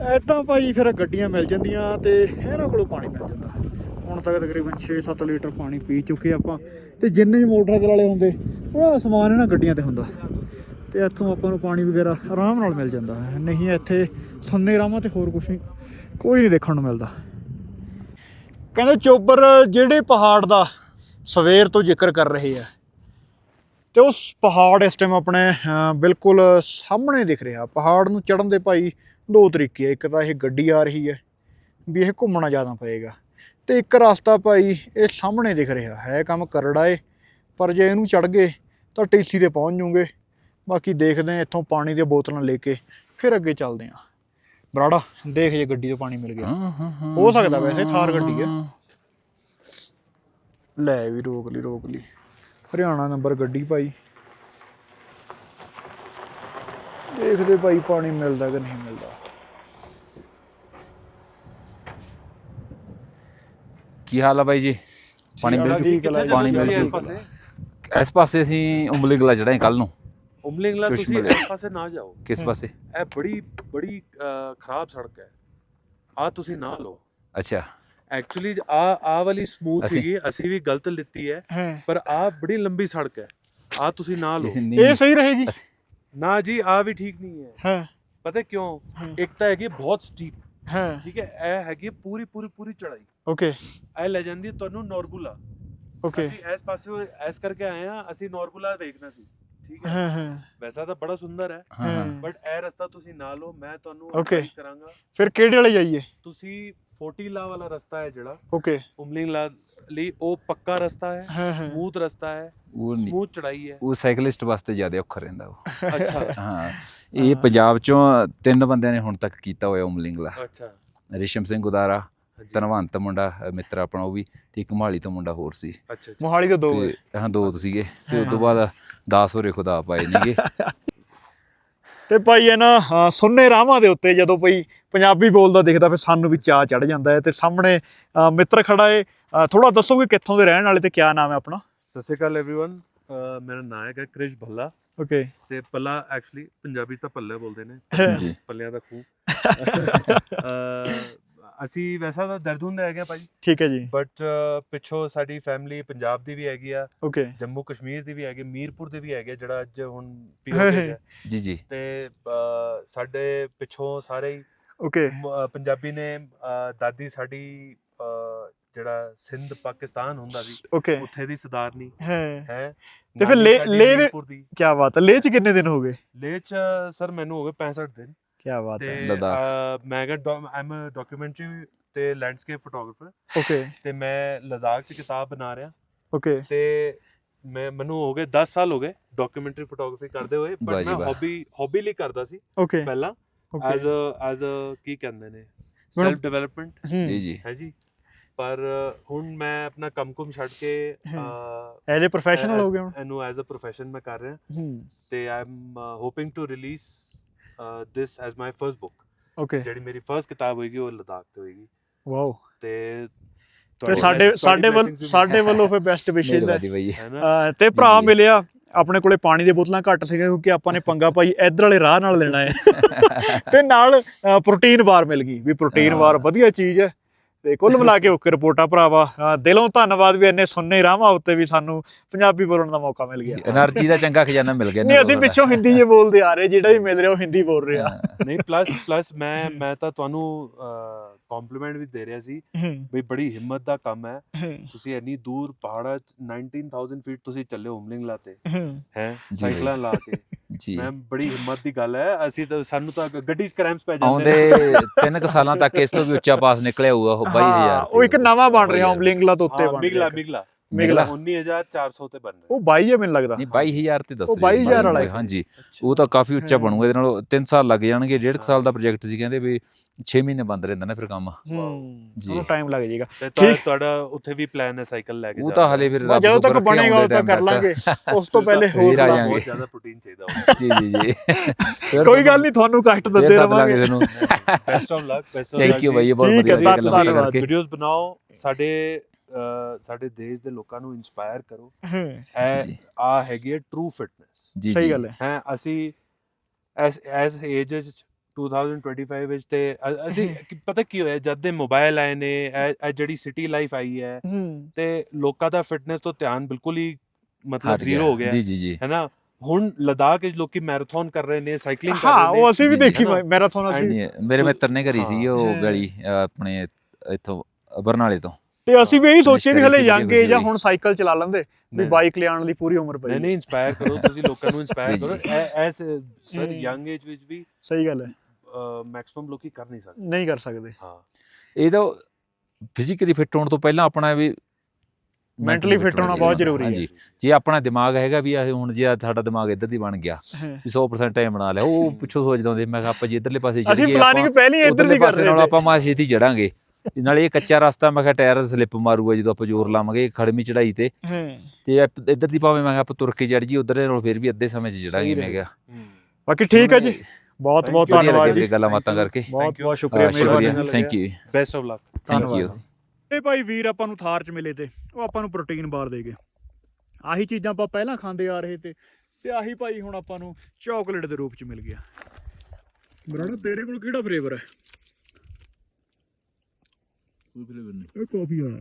ਐਦਾਂ ਭਾਈ ਫਿਰ ਗੱਡੀਆਂ ਮਿਲ ਜਾਂਦੀਆਂ ਤੇ ਇਹਨਾਂ ਕੋਲੋਂ ਪਾਣੀ ਮਿਲ ਜਾਂਦਾ। ਹੁਣ ਤੱਕ ਤਕਰੀਬਨ 6-7 ਲੀਟਰ ਪਾਣੀ ਪੀ ਚੁੱਕੇ ਆਪਾਂ। ਤੇ ਜਿੰਨੇ ਵੀ ਮੋਟਰਸਾਈਕਲ ਵਾਲੇ ਹੁੰਦੇ ਉਹ ਸਮਾਨ ਇਹਨਾਂ ਗੱਡੀਆਂ ਤੇ ਹੁੰਦਾ। ਤੇ ਇੱਥੋਂ ਆਪਾਂ ਨੂੰ ਪਾਣੀ ਵਗੈਰਾ ਆਰਾਮ ਨਾਲ ਮਿਲ ਜਾਂਦਾ ਹੈ। ਨਹੀਂ ਇੱਥੇ ਸੁੰਨੇ ਰਾਵਾਂ ਤੇ ਹੋਰ ਕੁਝ ਨਹੀਂ, ਕੋਈ ਨਹੀਂ ਦੇਖਣ ਨੂੰ ਮਿਲਦਾ। ਕਹਿੰਦੇ ਚੋਬਰ ਜਿਹੜੇ ਪਹਾੜ ਦਾ ਸਵੇਰ ਤੋਂ ਜ਼ਿਕਰ ਕਰ ਰਹੇ ਆ, ਤੇ ਉਸ ਪਹਾੜ ਇਸ ਟਾਈਮ ਆਪਣੇ ਬਿਲਕੁਲ ਸਾਹਮਣੇ ਦਿਖ ਰਿਹਾ। ਪਹਾੜ ਨੂੰ ਚੜਨ ਦੇ ਭਾਈ ਦੋ ਤਰੀਕੇ ਆ, ਇੱਕ ਤਾਂ ਇਹ ਗੱਡੀ ਆ ਰਹੀ ਹੈ ਵੀ ਇਹ ਘੁੰਮਣਾ ਜ਼ਿਆਦਾ ਪਏਗਾ, ਤੇ ਇੱਕ ਰਸਤਾ ਭਾਈ ਇਹ ਸਾਹਮਣੇ ਦਿਖ ਰਿਹਾ। ਹੈ ਕੰਮ ਕਰੜਾ ਏ, ਪਰ ਜੇ ਇਹਨੂੰ ਚੜ ਗਏ ਤਾਂ ਟੀਸੀ ਤੇ ਪਹੁੰਚ ਜੂਗੇ। ਬਾਕੀ ਦੇਖਦੇ ਆ ਇੱਥੋਂ ਪਾਣੀ ਦੀਆਂ ਬੋਤਲਾਂ ਲੈ ਕੇ ਫਿਰ ਅੱਗੇ ਚੱਲਦੇ ਆ ਬਰਾੜਾ ਦੇਖ ਜੇ ਗੱਡੀ ਤੋਂ ਪਾਣੀ ਮਿਲ ਗਿਆ। ਹੋ ਸਕਦਾ ਵੈਸੇ ਥਾਰ ਗੱਡੀ ਹੈ ਲੈ ਵੀ ਰੋਕ ਲਈ ਰੋਕ ਲਈ। ਹਰਿਆਣਾ ਨੰਬਰ ਗੱਡੀ ਭਾਈ। ਦੇਖਦੇ ਭਾਈ ਪਾਣੀ ਮਿਲਦਾ ਕਿ ਨਹੀਂ ਮਿਲਦਾ। ਕੀ ਹਾਲ ਆ ਬਾਈ ਜੀ? ਪਾਣੀ ਮਿਲ ਜੀ। ਪਾਣੀ ਮਿਲ ਪਾਸੇ? ਇਸ ਪਾਸੇ ਅਸੀਂ ਉਂਗਲੀ ਗਲਾ ਚੜਾਈ ਕੱਲ ਨੂੰ। ਉਮਲਿੰਗਲਾ ਤੁਸੀਂ ਚਸ਼ਮੇ ਇਸ ਪਾਸੇ ਨਾ ਜਾਓ। ਕਿਸ ਪਾਸੇ? ਇਹ ਬੜੀ ਬੜੀ ਅਹ, ਖਰਾਬ ਸੜਕ ਹੈ। ਆ ਤੁਸੀਂ ਨਾ ਲਓ। ਅੱਛਾ। ਐਕਚੁਅਲੀ ਆ ਆ ਵਾਲੀ ਸਮੂਥ ਅਸੀਂ- ਸੀਗੀ ਅਸੀਂ ਵੀ ਗਲਤ ਲਿੱਤੀ ਹੈ। ਹੈ। ਪਰ ਆ ਬੜੀ ਲੰਬੀ ਸੜਕ ਹੈ। ਆ ਤੁਸੀਂ ਨਾ ਲਓ। ਇਹ ਸਹੀ ਰਹੇਗੀ। ਨਾ ਜੀ ਆ ਵੀ ਠੀਕ ਨਹੀਂ ਹੈ। ਹੈ। ਪਤਾ ਕਿਉਂ? ਹਮ। ਇੱਕ ਤਾਂ ਹੈਗੀ ਬਹੁਤ ਸਟੀਪ ਹੈ। ਠੀਕ ਹੈ? ਇਹ ਹੈਗੀ ਪੂਰੀ ਪੂਰੀ ਪੂਰੀ ਚੜਾਈ ਓਕੇ ਇਹ ਲੈ ਜਾਂਦੀ ਹੈ ਤੁਹਾਨੂੰ ਨੋਰਬੁਲਾ ਓਕੇ ਅਸੀਂ ਇਸ ਪਾਸੇ ਐਸ ਕਰਕੇ ਆਏ ਆ ਅਸੀਂ ਨੋਰਬੁਲਾ ਦੇਖਣਾ ਸੀ। ਠੀਕ ਹੈ ਹਾਂ ਹਾਂ। ਵੈਸਾ ਤਾਂ ਬੜਾ ਸੁੰਦਰ ਹੈ। ਬਟ ਇਹ ਰਸਤਾ ਤੁਸੀਂ ਨਾ ਲਓ ਮੈਂ ਤੁਹਾਨੂੰ Okay. advise ਕਰਾਂਗਾ। ਫਿਰ ਕਿਹੜੇ ਵਾਲੇ ਜਾਈਏ? ਤੁਸੀਂ 40 ਲਾ ਵਾਲਾ ਰਸਤਾ ਹੈ ਜਿਹੜਾ। ਓਕੇ ਉਮਲਿੰਗ ਲਾ ਲਈ ਉਹ ਪੱਕਾ ਰਸਤਾ ਹੈ ਹਾਂ ਹਾਂ। ਸਮੂਥ ਰਸਤਾ ਹੈ ਉਹ ਨਹੀਂ। ਸਮੂਥ ਚੜਾਈ ਹੈ। ਉਹ ਸਾਈਕਲਿਸਟ ਵਾਸਤੇ ਜ਼ਿਆਦਾ ਔਖਾ ਰਹਿੰਦਾ ਉਹ। ਅੱਛਾ। ਹਾਂ। ਇਹ ਪੰਜਾਬ ਚੋਂ ਤਿੰਨ ਬੰਦਿਆਂ ਨੇ ਹੁਣ ਤੱਕ ਕੀਤਾ ਹੋਇਆ ਉਮਲਿੰਗਲਾ। ਅੱਛਾ। ਰਿਸ਼ਮ ਸਿੰਘ ਗੁਦਾਰਾ ਹਾਂਜੀ। ਧਨਵੰਤ ਮੁੰਡਾ ਅ, ਮਿੱਤਰ ਆਪਣਾ ਉਹ ਵੀ ਤੇ ਇੱਕ ਮਾਲੀ ਤੋਂ ਮੁੰਡਾ ਹੋਰ ਸੀ ਅੱਛਾ ਅੱਛਾ ਮੋਹਾਲੀ ਤੋਂ ਦੋ ਤੇ ਹਾਂ ਦੋ ਸੀਗੇ ਤੇ ਉਸ ਤੋਂ ਬਾਅਦ 10 ਹੋਰੇ ਖੁਦਾ ਪਾਏ ਨੇਗੇ ਤੇ ਭਾਈ ਇਹ ਨਾ ਹਾਂ, ਸੁੰਨੇ ਰਾਵਾਂ ਦੇ ਉੱਤੇ ਜਦੋਂ ਕੋਈ ਪੰਜਾਬੀ ਬੋਲਦਾ ਦਿਖਦਾ ਫਿਰ ਸਾਨੂੰ ਵੀ ਚਾਹ ਚੜ ਜਾਂਦਾ ਹੈ ਤੇ ਸਾਹਮਣੇ ਅ, ਮਿੱਤਰ ਖੜਾ ਏ ਥੋੜਾ ਦੱਸੋਗੇ ਕਿੱਥੋਂ ਦੇ ਰਹਿਣ ਵਾਲੇ ਤੇ ਕੀ ਨਾਮ ਹੈ ਆਪਣਾ ਸਤਿ ਸ਼੍ਰੀ ਅਕਾਲ एवरीवन ਮੇਰਾ ਨਾਮ ਹੈ ਕ੍ਰਿਸ਼ ਭੱਲਾ ਓਕੇ ਤੇ ਪੱਲਾ ਐਕਚੁਅਲੀ ਪੰਜਾਬੀ 'ਚ ਤਾਂ ਪੱਲੇ ਬੋਲਦੇ ਨੇ ਜੀ ਪੱਲਿਆਂ ਦਾ ਖੂਹ ਅਸੀਂ ਵੈਸਾ ਤਾਂ ਦਰਦੁੰਦ ਹੈਗੇ ਭਾਜੀ। ਠੀਕ ਹੈ ਜੀ। ਬਟ ਪਿੱਛੋਂ ਸਾਡੀ ਫੈਮਿਲੀ ਪੰਜਾਬ ਦੀ ਵੀ ਹੈਗੀ ਆ। ਓਕੇ ਜੰਮੂ ਕਸ਼ਮੀਰ ਦੀ ਵੀ ਹੈਗੀ ਮੀਰਪੁਰ ਦੇ ਵੀ ਹੈਗੇ ਜਿਹੜਾ ਅੱਜ ਹੁਣ ਪੀਓਕੇ ਹੇ। ਜੀ ਜੀ। ਤੇ ਸਾਡੇ ਪਿੱਛੋਂ ਸਾਰੇ ਹੀ ਓਕੇ ਪੰਜਾਬੀ ਨੇ ਦਾਦੀ ਸਾਡੀ ਜਿਹੜਾ ਸਿੰਧ ਪਾਕਿਸਤਾਨ ਹੁੰਦਾ ਸੀ ਉੱਥੇ ਦੀ ਸਰਦਾਰਨੀ ਹੈ। ਹੈ। ਤੇ ਫਿਰ ਲੇਹ- ਲੇਹ ਦੇ- ਮੀਰਪੁਰ ਦੀ। ਕੀ ਬਾਤ ਹੈ? ਲੇਹ ਚ ਕਿੰਨੇ ਦਿਨ ਹੋ ਗਏ? ਲੇਹ ਚ ਸਰ ਮੈਨੂੰ ਹੋ ਗਏ 65 ਦਿਨ। ਕੀ ਬਾਤ ਹੈ। ਲਦਾਖ। ਮੈਂ ਹੈਗਾ ਆਮ ਡਾਕੂਮੈਂਟਰੀ ਤੇ ਲੈਂਡਸਕੇਪ ਫੋਟੋਗ੍ਰਾਫਰ ਓਕੇ ਤੇ ਮੈਂ ਲਦਾਖ 'ਚ ਕਿਤਾਬ ਬਣਾ ਰਿਹਾ। ਓਕੇ ਤੇ ਮੈਂ ਮੈਨੂੰ ਹੋ ਗਏ 10 ਸਾਲ ਹੋ ਗਏ ਡਾਕੂਮੈਂਟਰੀ ਫੋਟੋਗ੍ਰਾਫੀ ਕਰਦੇ ਹੋਏ ਜੀ ਮੈਂ। ਹੌਬੀ ਹੌਬੀ ਲਈ ਕਰਦਾ ਸੀ ਓਕੇ ਪਹਿਲਾਂ। ਐਜ਼ ਅ ਐਜ਼ ਅ ਕੀ ਕਹਿੰਦੇ ਨੇ? ਸੈਲਫ ਡਿਵੈਲਪਮੈਂਟ ਜੀ ਜੀ। ਹੈ ਜੀ। ਪਰ ਹੁਣ ਮੈਂ ਆਪਣਾ ਕੰਮ ਕੁਮ ਛੱਡ ਕੇ ਐਜ਼ ਅ ਪ੍ਰੋਫੈਸ਼ਨਲ ਹੋ ਗਏ ਹੁਣ। ਇਹਨੂੰ ਐਜ਼ ਅ ਪ੍ਰੋਫੈਸ਼ਨ ਮੈਂ ਕਰ ਰਿਹਾ। ਹੂੰ। ਤੇ I am hoping to release this as my first book okay ਜਿਹੜੀ ਮੇਰੀ ਫਰਸਟ ਕਿਤਾਬ ਹੋਏਗੀ ਉਹ ਲਦਾਖ ਤੇ ਹੋਏਗੀ ਵਾਓ ਤੇ ਤੇ ਸਾਡੇ ਸਾਡੇ ਵੱਲ ਸਾਡੇ ਵੱਲੋਂ ਫਿਰ ਬੈਸਟ ਵਿਸ਼ੇਸ਼ ਹੈ ਤੇ ਭਰਾ। ਮਿਲਿਆ ਆਪਣੇ ਕੋਲੇ ਪਾਣੀ ਦੀਆਂ ਬੋਤਲਾਂ ਘੱਟ ਸੀਗਾ ਕਿਉਂਕਿ ਆਪਾਂ ਨੇ ਪੰਗਾ ਭਾਈ ਇਧਰ ਵਾਲੇ ਰਾਹ ਨਾਲ ਲੈਣਾ ਹੈ ਤੇ ਨਾਲ ਪ੍ਰੋਟੀਨ ਬਾਰ ਮਿਲ ਗਈ ਵੀ ਪ੍ਰੋਟੀਨ ਬਾਰ। ਵਧੀਆ ਚੀਜ਼ ਹੈ ਤੇ ਕੁੱਲ ਮਿਲਾ ਕੇ ਓਕੇ ਰਿਪੋਰਟਾਂ ਭਰਾਵਾ। ਦਿਲੋਂ ਧੰਨਵਾਦ ਵੀ ਇੰਨੇ ਸੁਣਨੇ ਰਾਵਾਂ ਉੱਤੇ ਵੀ ਸਾਨੂੰ ਪੰਜਾਬੀ ਬੋਲਣ ਦਾ ਮੌਕਾ ਮਿਲ ਗਿਆ। એનર્ਜੀ ਦਾ ਚੰਗਾ ਖਜ਼ਾਨਾ ਮਿਲ ਗਿਆ ਨਹੀਂ ਅਸੀਂ ਪਿੱਛੋਂ ਹਿੰਦੀ ਜੇ ਬੋਲਦੇ ਆ ਰਹੇ ਜਿਹੜਾ ਵੀ ਮਿਲ ਰਿਹਾ ਉਹ ਹਿੰਦੀ ਬੋਲ ਰਿਹਾ। ਨਹੀਂ ਪਲੱਸ ਪਲੱਸ ਮੈਂ ਮੈਂ ਤਾਂ ਤੁਹਾਨੂੰ ਕੰਪਲੀਮੈਂਟ ਵੀ ਦੇ ਰਿਹਾ ਸੀ ਵੀ ਬੜੀ ਹਿੰਮਤ ਦਾ ਕੰਮ ਹੈ। ਤੁਸੀਂ ਇੰਨੀ ਦੂਰ ਪਹਾੜਾਂ 'ਚ 19000 ਫੀਟ ਤੁਸੀਂ ਚੱਲੇ ਹੋ ਉਮਲਿੰਗਲਾ ਤੇ। ਹੈ। ਸਾਈਕਲਾਂ ਲਾ ਕੇ। ਜੀ। ਮੈਂ ਬੜੀ ਹਿੰਮਤ ਦੀ ਗੱਲ ਹੈ। ਅਸੀਂ ਤਾਂ ਸਾਨੂੰ ਤਾਂ ਗੱਡੀ 'ਚ ਕਰੈਂਪਸ ਪੈ ਜਾਂਦੇ ਆਉਂਦੇ ਤਿੰਨ ਕੁ ਸਾਲਾਂ ਤੱਕ ਇਸ ਤੋਂ ਵੀ ਉੱਚਾ ਪਾਸ ਨਿਕਲਿਆ ਹੋਊਗਾ ਉਹ 22000 ਹਾਂ, ਉਹ ਇੱਕ ਨਵਾਂ ਬਣ ਰਿਹਾ 22,000 ਉਮਲਿੰਗਲਾ ਤੋਂ ਉੱਤੇ ਬਣ ਰਿਹਾ। ਮਿਗਲਾ। ਮਿਗਲਾ 19400 ਤੇ ਬਣ ਰਿਹਾ। ਉਹ 22 ਹੈ ਮੈਨੂੰ ਲੱਗਦਾ। ਨਹੀਂ 22000 ਤੇ ਦੱਸ ਉਹ ਰਹੇ ਸੀ 22,000 ਵਾਲਾ। ਹਾਂਜੀ। ਉਹ ਤਾਂ ਕਾਫੀ ਉੱਚਾ। ਬਣੂਗਾ ਇਹਦੇ ਨਾਲ 3 ਸਾਲ ਲੱਗ ਜਾਣਗੇ ਡੇਢ। ਸਾਲ ਦਾ ਪ੍ਰੋਜੈਕਟ ਸੀ ਕਹਿੰਦੇ ਵੀ 6 ਮਹੀਨੇ ਬੰਦ ਰਹਿੰਦਾ ਨਾ ਫਿਰ ਕੰਮ। ਹੂੰ। ਜੀ। ਉਹਨੂੰ ਟਾਈਮ ਲੱਗ ਜਾਏਗਾ। ਤੇ ਤੁਹਾਡਾ- ਠੀਕ। ਤੁਹਾਡਾ ਉੱਥੇ ਵੀ ਪਲਾਨ ਹੈ ਸਾਈਕਲ ਲੈ ਕੇ ਉਹ ਤਾਂ। ਹਲੇ ਫਿਰ ਰੱਬ ਜਦੋਂ ਤੱਕ ਬਣੇਗਾ ਉਹ ਤਾਂ ਕਰ। ਲਾਂਗੇ। ਉਸ ਤੋਂ ਪਹਿਲੇ ਹੋਰ। ਬਹੁਤ ਜ਼ਿਆਦਾ ਪ੍ਰੋਟੀਨ ਚਾਹੀਦਾ ਜੀ ਜੀ ਜੀ। ਕੋਈ ਗੱਲ ਨਹੀਂ ਤੁਹਾਨੂੰ ਕਸ਼ਟ ਫਿਰ ਦਿੰਦੇ ਰਵਾਂਗੇ। ਤੁਹਾਨੂੰ। Best of luck best of thank you bye ਇਹ ਬਹੁਤ ਵਧੀਆ ਵੀਡੀਓਜ਼ ਬਣਾਓ ਸਾਡੇ ਸਾਡੇ ਦੇਸ਼ ਦੇ ਲੋਕਾਂ ਨੂੰ ਇਨਸਪਾਇਰ ਕਰੋ। ਹੂੰ। ਆ ਹੈਗੀ ਹੈ ਟਰੂ ਫਿਟਨੈਸ ਜੀ ਸਹੀ ਜੀ ਗੱਲ ਹੈ। ਹੈ ਅਸੀਂ ਐਸ ਐਸ ਏਜ 2025 ਵਿੱਚ ਤੇ ਅਸੀਂ ਪਤਾ ਕੀ ਹੋਇਆ ਜਦ ਦੇ ਮੋਬਾਈਲ ਆਏ ਨੇ ਇਹ ਜਿਹੜੀ ਸਿਟੀ ਲਾਈਫ ਆਈ ਹੈ ਹੂੰ। ਤੇ ਲੋਕਾਂ ਦਾ ਫਿਟਨੈਸ ਤੋਂ ਧਿਆਨ ਬਿਲਕੁਲ ਹੀ ਮਤਲਬ ਜ਼ੀਰੋ ਹੋ ਗਿਆ। ਜੀ ਜੀ ਜੀ। ਹੈ ਨਾ ਹੁਣ ਲਦਾਖ ਵਿੱਚ ਲੋਕੀ ਮੈਰਾਥਨ ਕਰ ਰਹੇ ਨੇ ਸਾਈਕਲਿੰਗ ਕਰ ਹਾਂ ਰਹੇ ਨੇ। ਉਹ ਅਸੀਂ ਵੀ ਦੇਖੀ ਹੈ? ਮੈਰਾਥਨ ਅਸੀਂ ਮੇਰੇ ਮਿੱਤਰ ਨੇ ਕਰੀ ਸੀ ਉਹ ਹਾਂ। ਗਲੀ ਆਪਣੇ ਇੱਥੋਂ ਬਰਨਾਲੇ ਤੋਂ। ਤੇ ਅਸੀਂ ਵੀ ਇਹੀ ਸੋਚੇ ਵੀ ਹਲੇ ਯੰਗ ਏਜ ਆ ਹੁਣ ਸਾਈਕਲ ਚਲਾ ਲੈਂਦੇ ਵੀ ਬਾਈਕ ਲਿਆਉਣ ਦੀ ਪੂਰੀ ਉਮਰ ਪਈ। ਨਹੀਂ ਨਹੀਂ ਇਨਸਪਾਇਰ ਕਰੋ ਤੁਸੀਂ ਲੋਕਾਂ ਨੂੰ ਇਨਸਪਾਇਰ ਜੀ, ਕਰੋ। ਜੀ। S sir. ਯੰਗ ਏਜ ਵਿੱਚ ਵੀ ਸਹੀ ਗੱਲ ਹੈ। ਮੈਕਸਿਮਮ ਲੋਕੀ ਕਰ ਨਹੀਂ ਸਕਦੇ। ਨਹੀਂ ਕਰ ਸਕਦੇ। ਹਾਂ। ਇਹ ਤਾਂ ਫਿਜ਼ੀਕਲੀ ਫਿੱਟ ਹੋਣ ਤੋਂ ਪਹਿਲਾਂ ਆਪਣਾ ਵੀ Mentally fit ਹੋਣਾ ਬਹੁਤ ਜ਼ਰੂਰੀ ਹੈ। ਹਾਂਜੀ। ਜੇ ਆਪਣਾ ਦਿਮਾਗ ਹੈਗਾ ਵੀ ਇਹ ਹੁਣ ਜੇ ਸਾਡਾ ਦਿਮਾਗ ਇੱਧਰ ਦੀ ਬਣ ਗਿਆ ਹਾਂ। ਵੀ 100% ਟਾਈਮ ਬਣਾ ਲਿਆ ਉਹ ਪਿੱਛੋਂ ਸੋਚਦਾ ਹੁੰਦੇ ਮੈਂ ਕਿਹਾ ਆਪਾਂ ਜੇ ਇੱਧਰਲੇ ਪਾਸੇ ਅਸੀਂ ਚੱਲੀਏ ਪਲਾਨਿੰਗ ਪਹਿਲੀ ਇੱਧਰ ਦੀ ਕਰ ਰਹੇ ਆਪਾਂ ਮਾਰ ਛੇਤੀ ਚੜਾਂਗੇ। ਨਾਲੇ ਇਹ ਕੱਚਾ ਰਸਤਾ ਮੈਂ ਕਿਹਾ ਟਾਇਰ ਸਲਿੱਪ ਮਾਰੂਗਾ ਜਦੋਂ ਆਪਾਂ ਜ਼ੋਰ ਲਾਵਾਂਗੇ ਖੜਮੀ ਚੜਾਈ ਤੇ। ਹਾਂ। ਤੇ ਇੱਧਰ ਦੀ ਭਾਵੇਂ ਮੈਂ ਕਿਹਾ ਆਪਾਂ ਤੁਰ ਕੇ ਚੜ ਜੀ ਉਧਰ ਨਾਲ ਫਿਰ ਵੀ ਅੱਧੇ ਸਮੇਂ 'ਚ ਚੜਾਂਗੇ ਮੈਂ ਕਿਹਾ। ਬਾਕੀ ਠੀਕ ਹੈ ਜੀ। ਬਹੁਤ ਬਹੁਤ ਧੰਨਵਾਦ ਜੀ। ਗੱਲਾਂ ਬਾਤਾਂ ਕਰਕੇ। ਬਹੁਤ. ਬਹੁਤ ਸ਼ੁਕਰੀਆ ਮਿਹਰਬਾਨੀ thank you best of luck thank you ਧੰਨਵਾਦ। ਇਹ ਭਾਈ ਵੀਰ ਆਪਾਂ ਨੂੰ ਥਾਰ ਚ ਮਿਲੇ ਤੇ ਉਹ ਆਪਾਂ ਨੂੰ ਪ੍ਰੋਟੀਨ ਬਾਰ ਦੇ ਗਏ। ਆਹੀ ਚੀਜ਼ਾਂ ਆਪਾਂ ਪਹਿਲਾਂ ਖਾਂਦੇ ਆ ਰਹੇ ਤੇ ਤੇ ਆਹੀ ਭਾਈ ਹੁਣ ਆਪਾਂ ਨੂੰ ਚਾਕਲੇਟ ਦੇ ਰੂਪ ਚ ਮਿਲ ਗਿਆ। ਬਰਾੜਾ ਤੇਰੇ ਕੋਲ ਕਿਹੜਾ ਫਲੇਵਰ ਹੈ? ਇਹ ਕਾਫੀ ਵਾਲਾ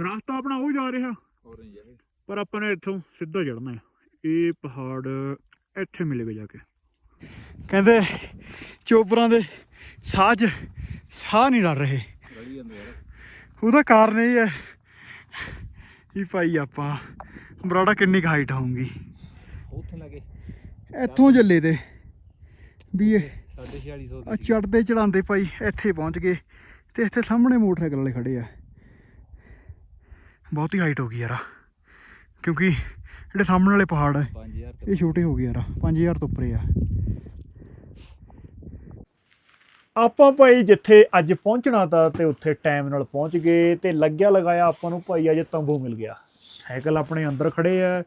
ਰਸਤਾ ਆਪਣਾ ਉਹ ਜਾ ਰਿਹਾ। ਪਰ ਆਪਾਂ ਨੇ ਇੱਥੋਂ ਸਿੱਧਾ ਚੜਨਾ ਹੈ ਇਹ ਪਹਾੜ ਇੱਥੇ ਮਿਲੇਗਾ ਜਾ ਕੇ। ਕਹਿੰਦੇ ਚੋਪਰਾਂ ਦੇ ਸਾਹ 'ਚ ਸਾਹ ਨਹੀਂ ਲੜ ਰਹੇ। ਉਹਦਾ ਕਾਰਨ ਇਹ ਹੈ ਕਿ ਭਾਈ ਆਪਾਂ ਬਰਾੜਾ ਕਿੰਨੀ ਹਾਈਟ ਹੋਊਗੀ। ਉੱਥੋਂ ਲੱਗੇ। ਇੱਥੋਂ ਚੱਲੇ ਤੇ। ਵੀ ਇਹ 4600 ਆ ਚੜਦੇ ਚੜਾਉਂਦੇ ਭਾਈ ਇੱਥੇ ਪਹੁੰਚ ਗਏ ਤੇ ਇੱਥੇ ਸਾਹਮਣੇ ਮੋਟਰਸਾਈਕਲ ਵਾਲੇ ਖੜੇ ਆ। ਬਹੁਤੀ ਹਾਈਟ ਹੋ ਗਈ ਯਾਰ ਕਿਉਂਕਿ ਜਿਹੜੇ ਸਾਹਮਣੇ ਵਾਲੇ ਪਹਾੜ ਆ 5000 ਇਹ ਛੋਟੇ ਹੋ ਗਏ ਯਾਰ 5000 ਤੋਂ ਉੱਪਰੇ ਆ। ਆਪਾਂ ਭਾਈ ਜਿੱਥੇ ਅੱਜ ਪਹੁੰਚਣਾ ਤਾਂ ਤੇ ਉੱਥੇ ਟਾਈਮ ਨਾਲ ਪਹੁੰਚ ਗਏ ਤੇ ਲੱਗਿਆ ਲਗਾਇਆ ਆਪਾਂ ਨੂੰ ਭਾਈ ਅੱਜ ਤੰਬੂ ਮਿਲ ਗਿਆ। ਸਾਈਕਲ ਆਪਣੇ ਅੰਦਰ ਖੜੇ ਆ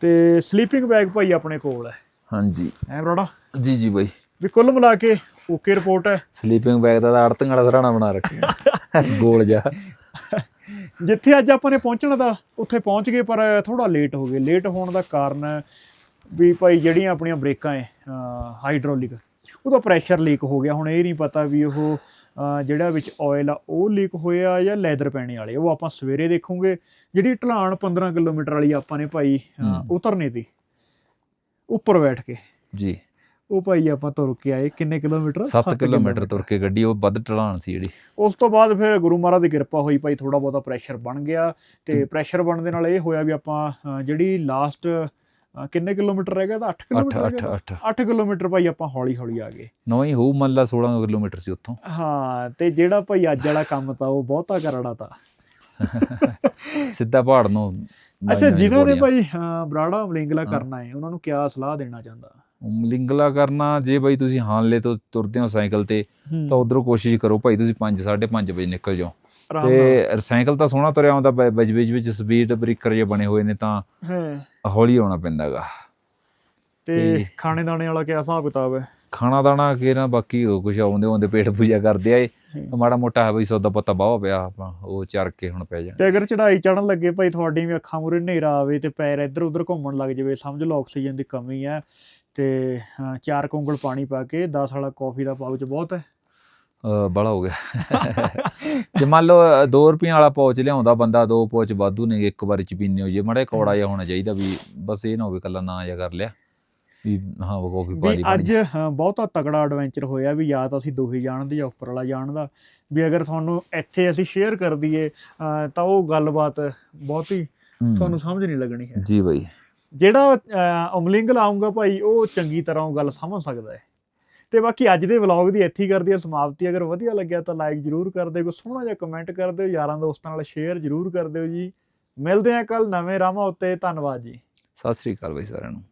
ਤੇ ਸਲੀਪਿੰਗ ਬੈਗ ਭਾਈ ਆਪਣੇ ਕੋਲ ਹੈ ਹਾਂਜੀ। ਐ ਬਰੋੜਾ? ਜੀ ਜੀ ਬਾਈ। ਵੀ ਕੁੱਲ ਮਿਲਾ ਕੇ ਓਕੇ ਰਿਪੋਰਟ ਹੈ। ਸਲੀਪਿੰਗ ਬੈਗ ਦਾ ਅੜਤੰਗ ਵਾਲਾ ਸਰਾਣਾ ਬਣਾ ਰੱਖਿਆ। ਗੋਲ ਜਾ ਜਿੱਥੇ ਅੱਜ ਆਪਾਂ ਨੇ ਪਹੁੰਚਣਾ ਤਾਂ ਉੱਥੇ ਪਹੁੰਚ ਗਏ ਪਰ ਥੋੜਾ ਲੇਟ ਹੋ ਗਏ। ਲੇਟ ਹੋਣ ਦਾ ਕਾਰਨ ਹੈ ਵੀ ਭਾਈ ਜਿਹੜੀਆਂ ਆਪਣੀਆਂ ਬ੍ਰੇਕਾਂ ਹੈ ਹਾਈਡ੍ਰੋਲਿਕ ਉਹਦਾ ਪ੍ਰੈਸ਼ਰ ਲੀਕ ਹੋ ਗਿਆ। ਹੁਣ ਇਹ ਨਹੀਂ ਪਤਾ ਵੀ ਉਹ ਜਿਹੜਾ ਵਿੱਚ ਆਇਲ ਆ ਉਹ ਲੀਕ ਹੋਇਆ ਜਾਂ ਲੈਦਰ ਪੈਣੇ ਵਾਲੇ। ਉਹ ਆਪਾਂ ਸਵੇਰੇ ਦੇਖੂਗੇ। ਜਿਹੜੀ ਢਲਾਣ 15 ਕਿਲੋਮੀਟਰ ਵਾਲੀ ਆਪਾਂ ਨੇ ਭਾਈ। ਉਤਰਨੀ ਤੀ ਉੱਪਰ ਬੈਠ ਕੇ। ਜੀ। ਉਹ ਭਾਈ ਆਪਾਂ ਤੁਰ ਕੇ ਆਏ ਕਿੰਨੇ ਕਿਲੋਮੀਟਰ? 7 ਸੱਤ ਕਿਲੋਮੀਟਰ ਤੁਰ ਕੇ ਗੱਡੀ ਉਹ ਵੱਧ ਢਲਾਣ ਸੀ ਜਿਹੜੀ। ਉਸ ਤੋਂ ਬਾਅਦ ਫਿਰ ਗੁਰੂ ਮਹਾਰਾਜ ਦੀ ਕਿਰਪਾ ਹੋਈ ਭਾਈ ਥੋੜਾ ਬਹੁਤਾ ਪ੍ਰੈਸ਼ਰ ਬਣ ਗਿਆ ਤੇ ਪ੍ਰੈਸ਼ਰ ਬਣਨ ਦੇ ਨਾਲ ਇਹ ਹੋਇਆ ਵੀ ਆਪਾਂ ਜਿਹੜੀ ਲਾਸਟ ਕਿੰਨੇ ਕਿਲੋਮੀਟਰ ਰਹਿ ਗਿਆ ਤਾਂ? 8 8 ਕਿਲੋਮੀਟਰ 8 8 8 ਕਿਲੋਮੀਟਰ ਭਾਈ ਆਪਾਂ ਹੌਲੀ ਹੌਲੀ ਆ ਗਏ। ਨੌ ਹੀ ਹੋਊ ਮੰਨ ਲਾ 16 ਕਿਲੋਮੀਟਰ ਸੀ ਉੱਥੋਂ। ਹਾਂ ਤੇ ਜਿਹੜਾ ਭਾਈ ਅੱਜ ਵਾਲਾ ਕੰਮ ਤਾਂ ਉਹ ਬਹੁਤਾ ਕਰੜਾ ਤਾਂ। ਸਿੱਧਾ ਪਹਾੜ ਨੂੰ ਅੱਛਾ ਜਿਨ੍ਹਾਂ ਨੇ। ਭਾਈ ਬਰਾੜਾ ਅਮਲਿੰਗਲਾ ਹਾਂ। ਕਰਨਾ ਹੈ ਉਹਨਾਂ ਨੂੰ ਕਿਆ ਸਲਾਹ ਦੇਣਾ ਚਾਹੁੰਦਾ? ਉਮਲਿੰਗਲਾ ਕਰਨਾ ਜੇ ਬਾਈ ਤੁਸੀਂ ਹਾਨਲੇ ਤੋਂ ਤੁਰਦੇ ਹੋ ਸਾਈਕਲ ਤੇ ਤਾਂ ਉਧਰੋਂ ਕੋਸ਼ਿਸ਼ ਕਰੋ ਭਾਈ ਤੁਸੀਂ 5 5:30 ਵਜੇ ਨਿਕਲ ਜਾਓ। ਤੇ ਸਾਈਕਲ ਤਾਂ ਸੋਹਣਾ ਤੁਰਿਆ ਆਉਂਦਾ ਵਿੱਚ ਵਿੱਚ ਵਿੱਚ ਸਪੀਡ ਬ੍ਰੇਕਰ ਜੇ ਬਣੇ ਹੋਏ ਨੇ ਤਾਂ ਹਾਂ। ਹੌਲੀ ਆਉਣਾ ਪੈਂਦਾਗਾ ਤੇ ਖਾਣੇ ਦਾਣੇ ਵਾਲਾ ਕਿਆ ਹਿਸਾਬ ਕਿਤਾਬ ਹੈ? ਖਾਣਾ ਦਾਣਾ ਕੇ ਨਾ ਬਾਕੀ ਕੁਝ ਆਉਂਦੇ ਆਉਂਦੇ ਪੇਟ ਪੂਜਾ ਕਰਦੇ ਆਏ। ਮਾੜਾ ਮੋਟਾ ਹੈ ਬਈ ਸੌਦਾ ਪੱਤਾ ਬਾਵਾ ਪਿਆ ਆਪਾਂ ਉਹ ਚਰ ਕੇ ਹੁਣ ਪੈ ਜਾਣਾ। ਤੇ ਅਗਰ ਚੜਾਈ ਚੜਨ ਲੱਗੇ ਭਾਈ ਤੁਹਾਡੀ ਵੀ ਅੱਖਾਂ ਮੂਰੇ ਹਨੇਰਾ ਆਵੇ ਤੇ ਪੈਰ ਇੱਧਰ ਉੱਧਰ ਘੁੰਮਣ ਲੱਗ ਜਾਵੇ ਸਮਝ ਲਓ ਆਕਸੀਜਨ ਦੀ ਕਮੀ ਹੈ। ਤੇ ਚਾਰ ਕੁੰਗਲ ਪਾਣੀ ਪਾ ਕੇ 10 ਵਾਲਾ ਕਾਫੀ ਦਾ ਪਾਊਚ ਬਹੁਤ ਹੈ। ਬੜਾ ਹੋ ਗਿਆ। ਜੇ ਮੰਨ ਲਓ 2 ਰੁਪਈਆਂ ਵਾਲਾ ਪੌਚ ਲਿਆਉਂਦਾ ਬੰਦਾ ਦੋ ਪੌਚ ਵਾਧੂ ਨੇ ਇੱਕ ਵਾਰੀ ਚ ਪੀਨੇ ਹੋ ਜੇ। ਮਾੜਾ ਕੌੜਾ ਜਿਹਾ ਹੋਣਾ ਚਾਹੀਦਾ ਵੀ ਬਸ ਇਹ ਨਾ ਹੋਵੇ ਕੱਲਾ ਨਾ ਜਿਹਾ ਕਰ ਲਿਆ। ਵੀ ਹਾਂ ਉਹ ਕਾਫੀ ਪਾ ਵੀ ਲਈ ਅੱਜ ਬਹੁਤਾ ਤਕੜਾ ਐਡਵੈਂਚਰ ਹੋਇਆ ਵੀ ਜਾਂ ਤਾਂ ਅਸੀਂ ਦੋਹੇ ਜਾਣਦੇ ਜਾਂ ਉੱਪਰ ਵਾਲਾ ਜਾਣਦਾ। ਵੀ ਅਗਰ ਤੁਹਾਨੂੰ ਇੱਥੇ ਅਸੀਂ ਸ਼ੇਅਰ ਕਰ ਦਈਏ ਤਾਂ ਉਹ ਗੱਲਬਾਤ ਬਹੁਤੀ। ਤੁਹਾਨੂੰ ਸਮਝ ਨਹੀਂ ਲੱਗਣੀ ਹੈ। ਜੀ ਬਾਈ। ਜਿਹੜਾ ਅਹ, ਅਮਲਿੰਗ ਭਾਈ ਉਹ ਚੰਗੀ ਤਰ੍ਹਾਂ ਉਹ ਗੱਲ ਸਮਝ ਸਕਦਾ ਹੈ। ਤੇ ਬਾਕੀ ਅੱਜ ਦੇ ਵਲੌਗ ਦੀ ਇੱਥੇ ਕਰਦੀ ਹੈ ਸਮਾਪਤੀ। ਅਗਰ ਵਧੀਆ ਲੱਗਿਆ ਤਾਂ ਲਾਈਕ ਜਰੂਰ ਕਰ ਦਿਓ ਕੋਈ ਸੋਹਣਾ ਜਿਹਾ ਕਮੈਂਟ ਕਰ ਦਿਓ ਯਾਰਾਂ ਦੋਸਤਾਂ ਨਾਲ ਸ਼ੇਅਰ ਜਰੂਰ ਕਰ ਦਿਓ ਜੀ। ਮਿਲਦੇ ਹਾਂ ਕੱਲ ਨਵੇਂ ਰਾਹਾਂ ਉੱਤੇ। ਧੰਨਵਾਦ ਜੀ। ਸਤਿ ਸ੍ਰੀ ਅਕਾਲ ਬਾਈ ਸਾਰਿਆਂ ਨੂੰ।